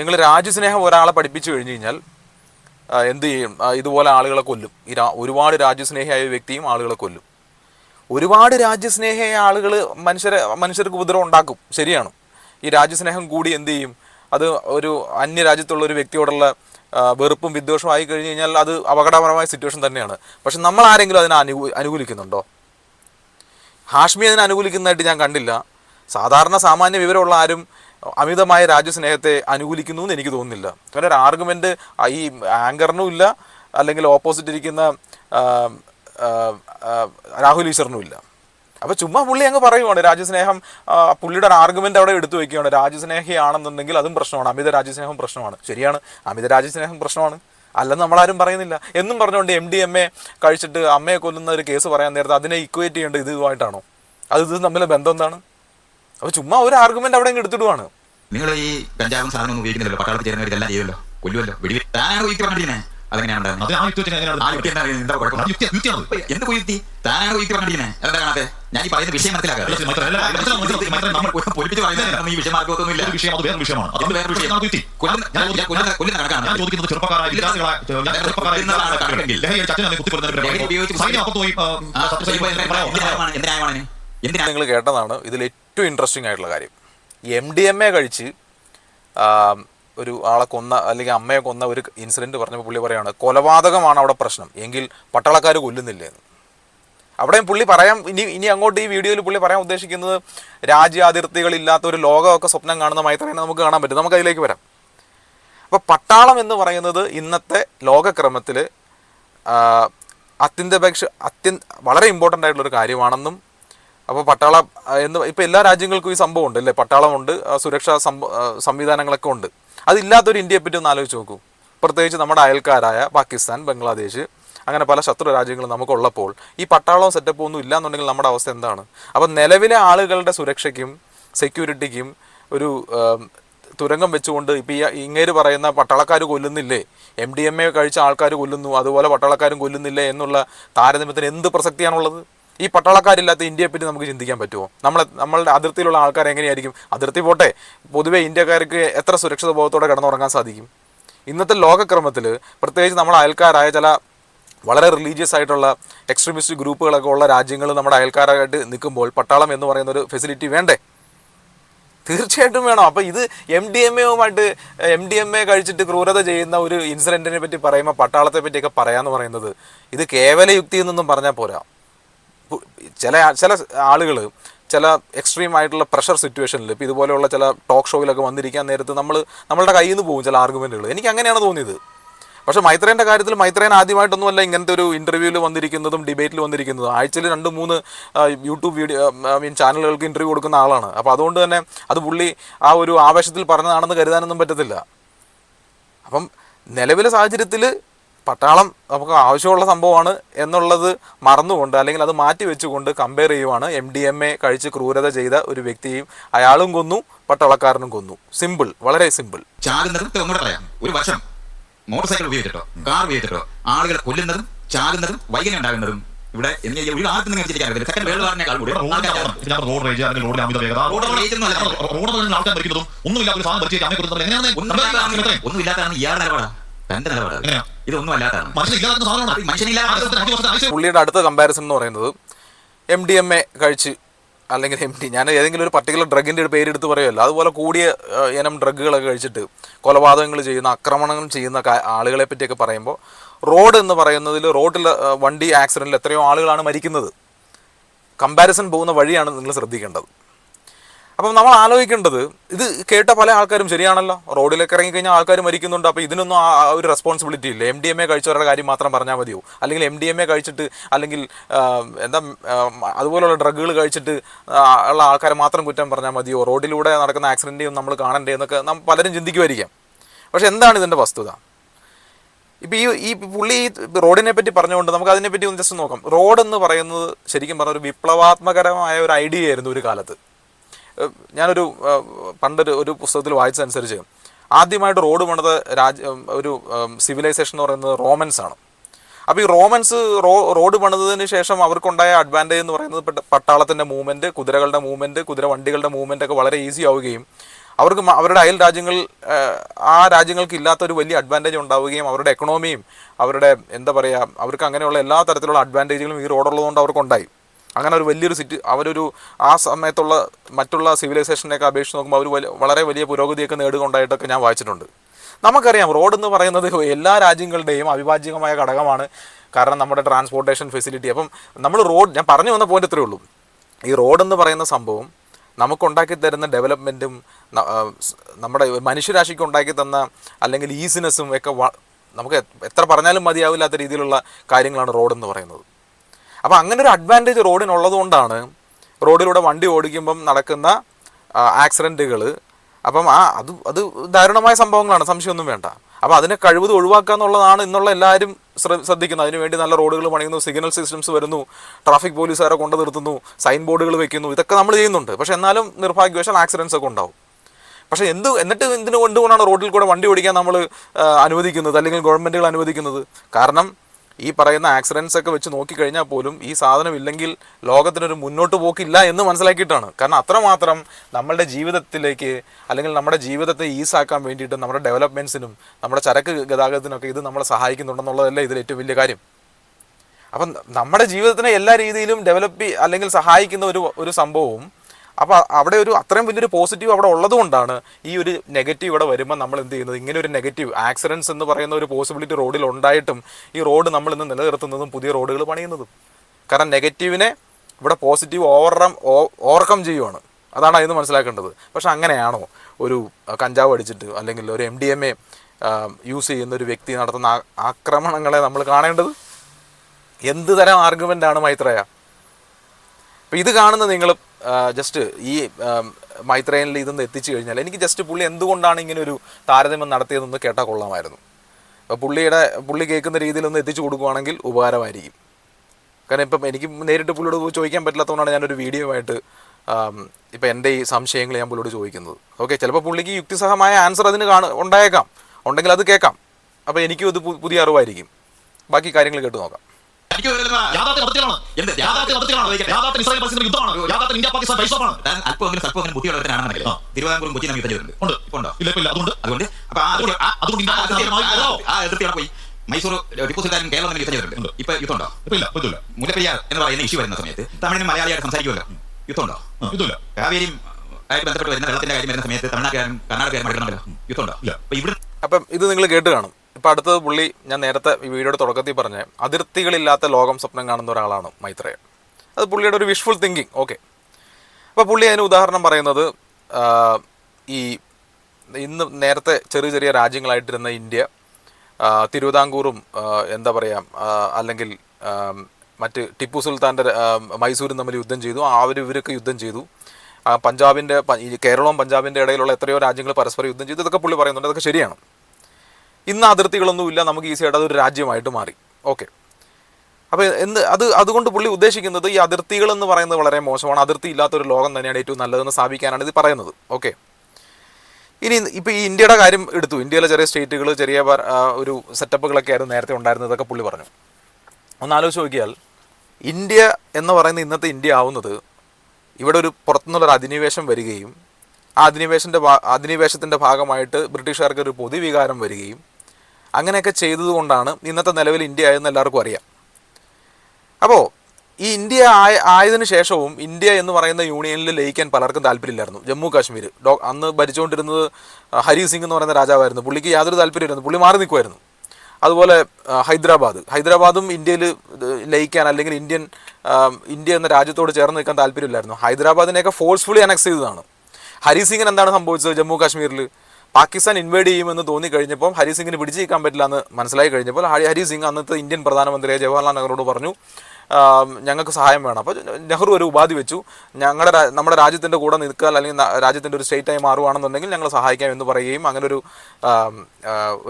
Speaker 1: നിങ്ങൾ രാജ്യസ്നേഹം ഒരാളെ പഠിപ്പിച്ചു കഴിഞ്ഞു കഴിഞ്ഞാൽ എന്ത് ചെയ്യും? ഇതുപോലെ ആളുകളെ കൊല്ലും. ഈ ഒരുപാട് രാജ്യസ്നേഹിയായ വ്യക്തിയും ആളുകളെ കൊല്ലും. ഒരുപാട് രാജ്യസ്നേഹിയായ ആളുകൾ മനുഷ്യരെ മനുഷ്യർക്ക് ഉപദ്രവം ഉണ്ടാക്കും. ശരിയാണ്. ഈ രാജ്യസ്നേഹം കൂടി എന്ത് ചെയ്യും? അത് ഒരു അന്യ രാജ്യത്തുള്ള ഒരു വ്യക്തിയോടുള്ള വെറുപ്പും വിദ്വേഷവും ആയി കഴിഞ്ഞ് കഴിഞ്ഞാൽ അത് അപകടപരമായ സിറ്റുവേഷൻ തന്നെയാണ്. പക്ഷെ നമ്മൾ ആരെങ്കിലും അതിനെ അനുകൂ അനുകൂലിക്കുന്നുണ്ടോ? ഹാഷ്മി അതിനെ അനുകൂലിക്കുന്നതായിട്ട് ഞാൻ കണ്ടില്ല. സാധാരണ സാമാന്യ വിവരമുള്ള ആരും അമിതമായ രാജ്യസ്നേഹത്തെ അനുകൂലിക്കുന്നു എന്ന് എനിക്ക് തോന്നുന്നില്ല. അങ്ങനെ ഒരു ആർഗ്യുമെന്റ് ഈ ആങ്കറിനും ഇല്ല അല്ലെങ്കിൽ ഓപ്പോസിറ്റ് ഇരിക്കുന്ന രാഹുൽ ഈശ്വറിനും ഇല്ല. അപ്പോൾ ചുമ്മാ പുള്ളി അങ്ങ് പറയുവാണ് രാജ്യസ്നേഹം പുള്ളിയുടെ ഒരു ആർഗ്യുമെന്റ് അവിടെ എടുത്തു വയ്ക്കുകയാണ് രാജ്യസ്നേഹിയാണെന്നുണ്ടെങ്കിൽ അതും പ്രശ്നമാണ് അമിത രാജ്യസ്നേഹം പ്രശ്നമാണ്. ശരിയാണ് അമിത രാജ്യസ്നേഹം പ്രശ്നമാണ്. അല്ലെന്ന് നമ്മളാരും പറയുന്നില്ല. എന്നും പറഞ്ഞുകൊണ്ട് എം ഡി എം എ കഴിച്ചിട്ട് അമ്മയെ കൊല്ലുന്ന ഒരു കേസ് പറയാൻ നേരത്തെ അതിനെ ഇക്വേറ്റ് ചെയ്യേണ്ടത് ഇതുമായിട്ടാണോ? അത് ഇത് തമ്മിലെ ബന്ധം എന്താണ്? അപ്പോൾ ചുമ്മാ ഒരു ആർഗ്യുമെന്റ് അവിടെ എടുത്തിടുവാണ്.
Speaker 2: നിങ്ങൾ ഈ കഞ്ചാവും സാധനം ഉപയോഗിക്കുന്നില്ലല്ലോ. പട്ടാളത്തിൽ ചേരുന്നവർ ഇതെല്ലാം ചെയ്യുമല്ലോ. കൊല്ലുമല്ലോ. വെടി താനാണ് യുക്തി പറഞ്ഞിരിക്കുന്നത് അതെങ്ങനെയാണ് എന്താ
Speaker 3: യുക്തി-
Speaker 2: താനാണ് യുക്തി പറഞ്ഞിരിക്കുന്നത് കാണാതെ ഞാൻ ഈ പറയുന്ന വിഷയം പൊലിപ്പിച്ച് പറയുന്നത് ഈ വിഷയം
Speaker 3: വിഷയം അത് വേറെ വിഷയമാണ്. അത്
Speaker 2: വിഷയം? കൊല്ലുന്ന-
Speaker 3: ഞാൻ ചോദിക്കുന്നത്
Speaker 2: കണക്കാണ്.
Speaker 3: ചെറുപ്പക്കാരായ
Speaker 2: ഉപയോഗിച്ച്
Speaker 3: അപ്പുറത്ത് പോയി ആ,
Speaker 2: ആ,
Speaker 3: ശത്രു സൈന്യം
Speaker 2: എന്ത്
Speaker 3: പറയാമോ?
Speaker 2: ന്യായമാണ്? എന്ത് ന്യായമാണ്? എന്ത് ന്യായം?
Speaker 1: നിങ്ങൾ കേട്ടതാണ് ഇതിൽ ഏറ്റവും ഇൻട്രസ്റ്റിംഗ് ആയിട്ടുള്ള കാര്യം എം ഡി എം എ കഴിച്ച് ഒരു ആളെ കൊന്ന അല്ലെങ്കിൽ അമ്മയെ കൊന്ന ഒരു ഇൻസിഡന്റ് പറഞ്ഞപ്പോൾ പുള്ളി പറയാണ് കൊലപാതകമാണ് അവിടെ പ്രശ്നം എങ്കിൽ പട്ടാളക്കാർ കൊല്ലുന്നില്ലേ എന്ന് അവിടെയും പുള്ളി പറയാൻ ഇനി ഇനി അങ്ങോട്ട് ഈ വീഡിയോയിൽ പുള്ളി പറയാൻ ഉദ്ദേശിക്കുന്നത് രാജ്യാതിർത്തികളില്ലാത്ത ഒരു ലോകമൊക്കെ സ്വപ്നം കാണുന്ന മൈത്രേനെ നമുക്ക് കാണാൻ പറ്റും നമുക്ക് അതിലേക്ക് വരാം അപ്പോൾ പട്ടാളം എന്ന് പറയുന്നത് ഇന്നത്തെ ലോകക്രമത്തിൽ അത്യന്തപേക്ഷ അത്യന്ത വളരെ ഇമ്പോർട്ടന്റ് ആയിട്ടുള്ളൊരു കാര്യമാണെന്നും അപ്പോൾ പട്ടാള എന്ന് ഇപ്പോൾ എല്ലാ രാജ്യങ്ങൾക്കും ഈ സംഭവം ഉണ്ട് അല്ലേ? പട്ടാളമുണ്ട് സുരക്ഷാ സംവിധാനങ്ങളൊക്കെ ഉണ്ട്. അതില്ലാത്തൊരു ഇന്ത്യയെ പറ്റി ഒന്ന് ആലോചിച്ച് നോക്കൂ. പ്രത്യേകിച്ച് നമ്മുടെ അയൽക്കാരായ പാകിസ്ഥാൻ ബംഗ്ലാദേശ് അങ്ങനെ പല ശത്രു രാജ്യങ്ങളും നമുക്കുള്ളപ്പോൾ ഈ പട്ടാളവും സെറ്റപ്പും ഒന്നും ഇല്ലാന്നുണ്ടെങ്കിൽ നമ്മുടെ അവസ്ഥ എന്താണ്? അപ്പം നിലവിലെ ആളുകളുടെ സുരക്ഷയ്ക്കും സെക്യൂരിറ്റിക്കും ഒരു തുരങ്കം വെച്ചുകൊണ്ട് ഇപ്പോൾ ഈ ഇങ്ങേര് പറയുന്ന പട്ടാളക്കാർ കൊല്ലുന്നില്ലേ? എം ഡി എം എ കഴിച്ച ആൾക്കാർ കൊല്ലുന്നു അതുപോലെ പട്ടാളക്കാരും കൊല്ലുന്നില്ലേ എന്നുള്ള താരതമ്യത്തിന് എന്ത് പ്രസക്തിയാണുള്ളത്? ഈ പട്ടാളക്കാരില്ലാത്ത ഇന്ത്യയെ പറ്റി നമുക്ക് ചിന്തിക്കാൻ പറ്റുമോ? നമ്മൾ നമ്മളുടെ അതിർത്തിയിലുള്ള ആൾക്കാർ എങ്ങനെയായിരിക്കും? അതിർത്തി പോട്ടെ. പൊതുവേ ഇന്ത്യക്കാർക്ക് എത്ര സുരക്ഷിത ബോധത്തോടെ കിടന്നുറങ്ങാൻ സാധിക്കും? ഇന്നത്തെ ലോകക്രമത്തിൽ പ്രത്യേകിച്ച് നമ്മുടെ അയൽക്കാരായ ചില വളരെ റിലീജിയസ് ആയിട്ടുള്ള എക്സ്ട്രീമിസ്റ്റ് ഗ്രൂപ്പുകളൊക്കെ ഉള്ള രാജ്യങ്ങൾ നമ്മുടെ അയൽക്കാരായിട്ട് നിൽക്കുമ്പോൾ പട്ടാളം എന്ന് പറയുന്ന ഒരു ഫെസിലിറ്റി വേണ്ടേ? തീർച്ചയായിട്ടും വേണം. അപ്പോൾ ഇത് എം ഡി എം എയുമായിട്ട് എം ഡി എം എ കഴിച്ചിട്ട് ക്രൂരത ചെയ്യുന്ന ഒരു ഇൻസിഡന്റിനെ പറ്റി പറയുമ്പോൾ പട്ടാളത്തെ പറ്റിയൊക്കെ പറയാമെന്ന് പറയുന്നത് ഇത് കേവല യുക്തി എന്നൊന്നും പറഞ്ഞാൽ പോരാ. ചില ചില ആളുകൾ ചില എക്സ്ട്രീം ആയിട്ടുള്ള പ്രഷർ സിറ്റുവേഷനിൽ ഇപ്പോൾ ഇതുപോലെയുള്ള ചില ടോക്ക് ഷോയിലൊക്കെ വന്നിരിക്കാൻ നേരത്ത് നമ്മൾ നമ്മളുടെ കയ്യിൽ നിന്ന് പോകും ചില ആർഗ്യുമെന്റുകൾ എനിക്ക് അങ്ങനെയാണ് തോന്നിയത്. പക്ഷേ മൈത്രേന്റെ കാര്യത്തിൽ മൈത്രേൻ ആദ്യമായിട്ടൊന്നുമല്ല ഇങ്ങനത്തെ ഒരു ഇന്റർവ്യൂവിൽ വന്നിരിക്കുന്നതും ഡിബേറ്റിൽ വന്നിരിക്കുന്നതും. ആഴ്ചയിൽ രണ്ട് മൂന്ന് യൂട്യൂബ് വീഡിയോ ഐ മീൻ ചാനലുകൾക്ക് ഇന്റർവ്യൂ കൊടുക്കുന്ന ആളാണ്. അപ്പോൾ അതുകൊണ്ട് തന്നെ അത് പുള്ളി ആ ഒരു ആവേശത്തിൽ പറഞ്ഞതാണെന്ന് കരുതാനൊന്നും പറ്റത്തില്ല. അപ്പം നിലവിലെ സാഹചര്യത്തിൽ പട്ടാളം നമുക്ക് ആവശ്യമുള്ള സംഭവമാണ് എന്നുള്ളത് മറന്നുകൊണ്ട് അല്ലെങ്കിൽ അത് മാറ്റി വെച്ചുകൊണ്ട് കമ്പയർ ചെയ്യുവാണ് എം ഡി എം എ കഴിച്ച് ക്രൂരത ചെയ്ത ഒരു വ്യക്തിയും അയാളും കൊന്നു പട്ടാളക്കാരനും കൊന്നു. സിമ്പിൾ വളരെ സിമ്പിൾ
Speaker 2: ചാകുന്നതും പറയാം ഒരു വർഷം മോട്ടോർ സൈക്കിൾ ഉപയോഗിച്ചിട്ടോ? കാർ ഉപയോഗിച്ചിട്ടോ? ആളുകളെ കൊല്ലുന്നതും ചാകുന്നതും ഉണ്ടാകുന്നതും ഇവിടെ
Speaker 3: ഒന്നുമില്ലാത്ത
Speaker 2: ഇയാളുടെ ഇതൊന്നും അല്ലാത്തതാണ്.
Speaker 1: പുള്ളിയുടെ അടുത്ത കമ്പാരിസൺ എന്ന് പറയുന്നത് എം ഡി എം എ കഴിച്ച് അല്ലെങ്കിൽ എം ഡി ഞാൻ ഏതെങ്കിലും ഒരു പർട്ടിക്കുലർ ഡ്രഗിന്റെ ഒരു പേരെടുത്ത് പറയുമല്ലോ. അതുപോലെ കൂടിയ ഇനം ഡ്രഗുകളൊക്കെ കഴിച്ചിട്ട് കൊലപാതകങ്ങൾ ചെയ്യുന്ന ആക്രമണങ്ങൾ ചെയ്യുന്ന ആളുകളെ പറ്റിയൊക്കെ പറയുമ്പോൾ റോഡ് എന്ന് പറയുന്നതിൽ റോഡിൽ വണ്ടി ആക്സിഡന്റിൽ എത്രയോ ആളുകളാണ് മരിക്കുന്നത്. കമ്പാരിസൺ പോകുന്ന വഴിയാണ് നിങ്ങൾ ശ്രദ്ധിക്കേണ്ടത്. അപ്പം നമ്മൾ ആലോചിക്കേണ്ടത് ഇത് കേട്ട പല ആൾക്കാരും ശരിയാണല്ലോ. റോഡിലേക്ക് ഇറങ്ങിക്കഴിഞ്ഞാൽ ആൾക്കാർ മരിക്കുന്നുണ്ട്. അപ്പോൾ ഇതിനൊന്നും ആ ഒരു റെസ്പോൺസിബിലിറ്റി ഇല്ല. എം ഡി എം എ കഴിച്ചവരുടെ കാര്യം മാത്രം പറഞ്ഞാൽ മതിയോ? അല്ലെങ്കിൽ എം ഡി എം എ കഴിച്ചിട്ട് അല്ലെങ്കിൽ എന്താ അതുപോലുള്ള ഡ്രഗുകൾ കഴിച്ചിട്ട് ഉള്ള ആൾക്കാരെ മാത്രം കുറ്റം പറഞ്ഞാൽ മതിയോ? റോഡിലൂടെ നടക്കുന്ന ആക്സിഡന്റെയും നമ്മൾ കാണണ്ടേ എന്നൊക്കെ നാം പലരും ചിന്തിക്കുമായിരിക്കാം. പക്ഷേ എന്താണ് ഇതിന്റെ വസ്തുത? ഇപ്പോൾ ഈ ഈ പുള്ളി ഈ റോഡിനെ പറ്റി പറഞ്ഞുകൊണ്ട് നമുക്ക് അതിനെപ്പറ്റി ഒന്ന് ജസ്റ്റ് നോക്കാം. റോഡ് എന്ന് പറയുന്നത് ശരിക്കും പറഞ്ഞ ഒരു വിപ്ലവാത്മകരമായ ഒരു ഐഡിയ ആയിരുന്നു ഒരു കാലത്ത്. ഞാനൊരു പണ്ടൊരു ഒരു പുസ്തകത്തിൽ വായിച്ചതനുസരിച്ച് ആദ്യമായിട്ട് റോഡ് പണിത് രാജ ഒരു സിവിലൈസേഷൻ എന്ന് പറയുന്നത് റോമൻസ് ആണ്. അപ്പോൾ ഈ റോമൻസ് റോ റോഡ് പണിതതിന് ശേഷം അവർക്കുണ്ടായ അഡ്വാന്റേജ് എന്ന് പറയുന്നത് പെട്ട- പട്ടാളത്തിന്റെ മൂവ്മെന്റ് കുതിരകളുടെ മൂവ്മെന്റ് കുതിര വണ്ടികളുടെ മൂവ്മെന്റ് ഒക്കെ വളരെ ഈസി ആവുകയും അവർക്ക് അവരുടെ അയൽ രാജ്യങ്ങൾ ആ രാജ്യങ്ങൾക്ക് ഇല്ലാത്തൊരു വലിയ അഡ്വാന്റേജ് ഉണ്ടാവുകയും അവരുടെ എക്കണോമിയും അവരുടെ എന്താ പറയുക അവർക്ക് അങ്ങനെയുള്ള എല്ലാ തരത്തിലുള്ള അഡ്വാന്റേജുകളും ഈ റോഡുള്ളതുകൊണ്ട് അവർക്കുണ്ടായി. അങ്ങനെ ഒരു വലിയൊരു സിറ്റി അവരൊരു ആ സമയത്തുള്ള മറ്റുള്ള സിവിലൈസേഷനെയൊക്കെ അപേക്ഷിച്ച് നോക്കുമ്പോൾ അവർ വളരെ വലിയ പുരോഗതിയൊക്കെ നേടുകൊണ്ടായിട്ടൊക്കെ ഞാൻ വായിച്ചിട്ടുണ്ട്. നമുക്കറിയാം റോഡ് എന്ന് പറയുന്നത് എല്ലാ രാജ്യങ്ങളുടെയും അവിഭാജ്യമായ ഘടകമാണ് കാരണം നമ്മുടെ ട്രാൻസ്പോർട്ടേഷൻ ഫെസിലിറ്റി. അപ്പം നമ്മൾ റോഡ് ഞാൻ പറഞ്ഞു വന്ന പോയിന്റ് ഇത്രയേ ഉള്ളൂ. ഈ റോഡ് എന്ന് പറയുന്ന സംഭവം നമുക്കുണ്ടാക്കി തരുന്ന ഡെവലപ്മെന്റും നമ്മുടെ മനുഷ്യരാശിക്ക് ഉണ്ടാക്കി തന്ന അല്ലെങ്കിൽ ഈസിനെസ്സും ഒക്കെ നമുക്ക് എത്ര പറഞ്ഞാലും മതിയാവില്ലാത്ത രീതിയിലുള്ള കാര്യങ്ങളാണ് റോഡ് എന്ന് പറയുന്നത്. അപ്പോൾ അങ്ങനെ ഒരു അഡ്വാന്റേജ് റോഡിനുള്ളത് കൊണ്ടാണ് റോഡിലൂടെ വണ്ടി ഓടിക്കുമ്പം നടക്കുന്ന ആക്സിഡന്റുകൾ അപ്പം ആ അത് അത് ദാരുണമായ സംഭവങ്ങളാണ്. സംശയമൊന്നും വേണ്ട. അപ്പോൾ അതിനെ കഴിവത് ഒഴിവാക്കുക എന്നുള്ളതാണ് ഇന്നുള്ള എല്ലാവരും ശ്ര- ശ്രദ്ധിക്കുന്നത്. അതിനുവേണ്ടി നല്ല റോഡുകൾ പണിയുന്നു സിഗ്നൽ സിസ്റ്റംസ് വരുന്നു ട്രാഫിക് പോലീസുകാരെ കൊണ്ടു നിർത്തുന്നു സൈൻ ബോർഡുകൾ വെക്കുന്നു. ഇതൊക്കെ നമ്മൾ ചെയ്യുന്നുണ്ട്. പക്ഷേ എന്നാലും നിർഭാഗ്യവശാൽ ആക്സിഡൻസ് ഒക്കെ ഉണ്ടാവും. പക്ഷേ എന്ത് എന്നിട്ട് എന്തിനു കൊണ്ടുകൊണ്ടാണ് റോഡിൽ കൂടെ വണ്ടി ഓടിക്കാൻ നമ്മൾ അനുവദിക്കുന്നത്? അല്ലെങ്കിൽ ഗവൺമെന്റുകൾ അനുവദിക്കുന്നത്? കാരണം ഈ പറയുന്ന ആക്സിഡൻസ് ഒക്കെ വെച്ച് നോക്കിക്കഴിഞ്ഞാൽ പോലും ഈ സാധനം ഇല്ലെങ്കിൽ ലോകത്തിനൊരു മുന്നോട്ട് പോക്കില്ല എന്ന് മനസ്സിലാക്കിയിട്ടാണ്. കാരണം അത്രമാത്രം നമ്മളുടെ ജീവിതത്തിലേക്ക് അല്ലെങ്കിൽ നമ്മുടെ ജീവിതത്തെ ഈസാക്കാൻ വേണ്ടിയിട്ട് നമ്മുടെ ഡെവലപ്മെന്റ്സിനും നമ്മുടെ ചരക്ക് ഗതാഗതത്തിനൊക്കെ ഇത് നമ്മളെ സഹായിക്കുന്നുണ്ടെന്നുള്ളതല്ലേ ഇതിൽ ഏറ്റവും വലിയ കാര്യം. അപ്പം നമ്മുടെ ജീവിതത്തിനെ എല്ലാ രീതിയിലും ഡെവലപ്പ് അല്ലെങ്കിൽ സഹായിക്കുന്ന ഒരു ഒരു സംഭവവും അപ്പോൾ അവിടെ ഒരു അത്രയും വലിയൊരു പോസിറ്റീവ് അവിടെ ഉള്ളതുകൊണ്ടാണ് ഈ ഒരു നെഗറ്റീവ് ഇവിടെ വരുമ്പോൾ നമ്മൾ എന്ത് ചെയ്യുന്നത്? ഇങ്ങനെ ഒരു നെഗറ്റീവ് ആക്സിഡൻസ് എന്ന് പറയുന്ന ഒരു പോസിബിലിറ്റി റോഡിൽ ഉണ്ടായിട്ടും ഈ റോഡ് നമ്മൾ ഇന്ന് നിലനിർത്തുന്നതും പുതിയ റോഡുകൾ പണിയുന്നതും. കാരണം നെഗറ്റീവിനെ ഇവിടെ പോസിറ്റീവ് ഓവർകം ഓവർകം ചെയ്യുവാണ്. അതാണ് അതിന് മനസ്സിലാക്കേണ്ടത്. പക്ഷെ അങ്ങനെയാണോ? ഒരു കഞ്ചാവ് അടിച്ചിട്ട് അല്ലെങ്കിൽ ഒരു M D M A use ചെയ്യുന്ന ഒരു വ്യക്തി നടത്തുന്ന ആക്രമണങ്ങളെ നമ്മൾ കാണേണ്ടത്? എന്ത് തരം ആർഗ്യുമെന്റാണ് മൈത്രയ? അപ്പം ഇത് കാണുന്ന നിങ്ങൾ ജസ്റ്റ് ഈ മൈത്രേനിൽ ഇതൊന്ന് എത്തിച്ചു കഴിഞ്ഞാൽ എനിക്ക് ജസ്റ്റ് പുള്ളി എന്തുകൊണ്ടാണ് ഇങ്ങനെ ഒരു താരതമ്യം നടത്തിയതെന്ന് കേട്ടാൽ കൊള്ളാമായിരുന്നു. അപ്പോൾ പുള്ളിയുടെ പുള്ളി കേൾക്കുന്ന രീതിയിലൊന്ന് എത്തിച്ചു കൊടുക്കുകയാണെങ്കിൽ ഉപകാരമായിരിക്കും. കാരണം ഇപ്പം എനിക്ക് നേരിട്ട് പുള്ളിയോട് ചോദിക്കാൻ പറ്റാത്തതുകൊണ്ടാണ് ഞാനൊരു വീഡിയോ ആയിട്ട് ഇപ്പം എന്റെ ഈ സംശയങ്ങൾ ഞാൻ പുള്ളിയോട് ചോദിക്കുന്നത്. ഓക്കെ ചിലപ്പോൾ പുള്ളിക്ക് യുക്തിസഹമായ ആൻസർ അതിന് കാണ ഉണ്ടായേക്കാം. ഉണ്ടെങ്കിൽ അത് കേൾക്കാം. അപ്പോൾ എനിക്കും ഇത് പുതിയ അറിവായിരിക്കും. ബാക്കി കാര്യങ്ങൾ കേട്ട് നോക്കാം.
Speaker 2: എനിക്ക് വരുന്ന
Speaker 3: യാഥാർത്ഥ്യ അതിർത്തികളാണ്
Speaker 2: എന്ത്?
Speaker 3: യാഥാർത്ഥ്യ അതിർത്തികളാണ് യാഥാർത്ഥ്യ ഇസ്രായേൽ പലസ്തീൻ യുദ്ധമാണ്? യാഥാർത്ഥ്യ ഇന്ത്യ പാകിസ്ഥാൻ
Speaker 2: താൻ. തിരുവിതാംകൂറും കൊച്ചി നമുക്ക്
Speaker 3: ഉണ്ട്.
Speaker 2: ഇപ്പൊ
Speaker 3: ഇല്ല ഇല്ല. അതുകൊണ്ട്?
Speaker 2: അതുകൊണ്ട്? അപ്പൊ ആ
Speaker 3: അതുകൊണ്ട്
Speaker 2: ആ പോയി. മൈസൂർ ടിപ്പു സുൽത്താനും കേരളം തമ്മിൽ യുദ്ധം ചെയ്തിട്ടുണ്ട്. ഇപ്പൊ യുദ്ധമുണ്ടോ?
Speaker 3: ഇല്ല
Speaker 2: മുല്ലപ്പെരിയാർ എന്ന് പറയുന്ന ഇഷ്യൂ വരുന്ന സമയത്ത് തമിഴിന് മലയാളിയായിട്ട് സംസാരിക്കുമല്ലോ. യുദ്ധമുണ്ടോ?
Speaker 3: ഇല്ല
Speaker 2: കാവേരിയും ആയിട്ട് ബന്ധപ്പെട്ട് വരുന്ന വെള്ളത്തിന്റെ കാര്യം വരുന്ന സമയത്ത് തമിഴ്നാട്ടുകാരും കർണാടകക്കാരും മടുക്കണമല്ലോ. യുദ്ധമുണ്ടോ?
Speaker 3: ഇല്ല.
Speaker 2: അപ്പൊ ഇവിടെ
Speaker 1: അപ്പം ഇത് നിങ്ങൾ കേട്ട് കാണും. ഇപ്പം അടുത്തത് പുള്ളി ഞാൻ നേരത്തെ ഈ വീഡിയോയുടെ തുടക്കത്തിൽ പറഞ്ഞ അതിർത്തികളില്ലാത്ത ലോകം സ്വപ്നം കാണുന്ന ഒരാളാണ് മൈത്രേയ അത് പുള്ളിയുടെ ഒരു വിഷ്വൽ തിങ്കിങ് ഓക്കെ അപ്പോൾ പുള്ളി അതിന് ഉദാഹരണം പറയുന്നത് ഈ ഇന്ന് നേരത്തെ ചെറിയ ചെറിയ രാജ്യങ്ങളായിട്ടിരുന്ന ഇന്ത്യ തിരുവിതാംകൂറും എന്താ പറയുക അല്ലെങ്കിൽ മറ്റ് ടിപ്പു സുൽത്താന്റെ മൈസൂരും തമ്മിൽ യുദ്ധം ചെയ്തു. അവർ ഇവരൊക്കെ യുദ്ധം ചെയ്തു. പഞ്ചാബിന്റെ കേരളവും പഞ്ചാബിന്റെ ഇടയിലുള്ള എത്രയോ രാജ്യങ്ങൾ പരസ്പരം യുദ്ധം ചെയ്തു. ഇതൊക്കെ പുള്ളി പറയുന്നുണ്ട്. അതൊക്കെ ശരിയാണ്. ഇന്ന് അതിർത്തികളൊന്നുമില്ല നമുക്ക് ഈസി ആയിട്ട് അതൊരു രാജ്യമായിട്ട് മാറി. ഓക്കെ. അപ്പോൾ എന്ത് അത് അതുകൊണ്ട് പുള്ളി ഉദ്ദേശിക്കുന്നത് ഈ അതിർത്തികൾ എന്ന് പറയുന്നത് വളരെ മോശമാണ്. അതിർത്തി ഇല്ലാത്തൊരു ലോകം തന്നെയാണ് ഏറ്റവും നല്ലതെന്ന് സ്ഥാപിക്കാനാണ് ഇത് പറയുന്നത്. ഓക്കെ. ഇനി ഇപ്പോൾ ഈ ഇന്ത്യയുടെ കാര്യം എടുത്തു. ഇന്ത്യയിലെ ചെറിയ സ്റ്റേറ്റുകൾ ചെറിയ ഒരു സെറ്റപ്പുകളൊക്കെ ആയിരുന്നു നേരത്തെ ഉണ്ടായിരുന്നതൊക്കെ പുള്ളി പറഞ്ഞു. ഒന്ന് ആലോചിച്ച് നോക്കിയാൽ ഇന്ത്യ എന്ന് പറയുന്ന ഇന്നത്തെ ഇന്ത്യ ആവുന്നത് ഇവിടെ ഒരു പുറത്തുനിന്നുള്ളൊരു അധിനിവേശം വരികയും ആ അധിനിവേശന്റെ അധിനിവേശത്തിന്റെ ഭാഗമായിട്ട് ബ്രിട്ടീഷുകാർക്ക് ഒരു പൊതുവികാരം വരികയും അങ്ങനെയൊക്കെ ചെയ്തതുകൊണ്ടാണ് ഇന്നത്തെ നിലവിൽ ഇന്ത്യ ആയെന്ന് എല്ലാവർക്കും അറിയാം. അപ്പോൾ ഈ ഇന്ത്യ ആയ ആയതിനു ശേഷവും ഇന്ത്യ എന്ന് പറയുന്ന യൂണിയനിൽ ലയിക്കാൻ പലർക്കും താല്പര്യമില്ലായിരുന്നു. ജമ്മു കാശ്മീർ. ഡോ അന്ന് ഭരിച്ചുകൊണ്ടിരുന്നത് ഹരി സിംഗ് എന്ന് പറയുന്ന രാജാവായിരുന്നു. പുള്ളിക്ക് യാതൊരു താല്പര്യമില്ലായിരുന്നു. പുള്ളി മാറി നിൽക്കുമായിരുന്നു അതുപോലെ ഹൈദരാബാദ്. ഹൈദരാബാദും ഇന്ത്യയിൽ ലയിക്കാൻ അല്ലെങ്കിൽ ഇന്ത്യൻ ഇന്ത്യ എന്ന രാജ്യത്തോട് ചേർന്ന് നിൽക്കാൻ താല്പര്യമില്ലായിരുന്നു. ഹൈദരാബാദിനെയൊക്കെ ഫോഴ്സ്ഫുള്ളി അനക്സ് ചെയ്തതാണ്. ഹരി സിംഗിന് എന്താണ് സംഭവിച്ചത് ജമ്മു കാശ്മീരിൽ? പാകിസ്ഥാൻ ഇൻവേഡ് ചെയ്യുമെന്ന് തോന്നി കഴിഞ്ഞപ്പോൾ ഹരി സിംഗിന് പിടിച്ചു നിൽക്കാൻ പറ്റില്ല എന്ന് മനസ്സിലായി കഴിഞ്ഞപ്പോൾ ഹരി സിംഗ് അന്നത്തെ ഇന്ത്യൻ പ്രധാനമന്ത്രിയായ ജവഹർലാൽ നെഹ്റുവോട് പറഞ്ഞു ഞങ്ങൾക്ക് സഹായം വേണം. അപ്പോൾ നെഹ്റു ഒരു ഉപാധി വെച്ചു. ഞങ്ങളുടെ നമ്മുടെ രാജ്യത്തിന്റെ കൂടെ നിൽക്കാൻ അല്ലെങ്കിൽ രാജ്യത്തിന്റെ ഒരു സ്റ്റേറ്റായി മാറുകയാണെന്നുണ്ടെങ്കിൽ ഞങ്ങൾ സഹായിക്കാം എന്ന് പറയുകയും അങ്ങനെ ഒരു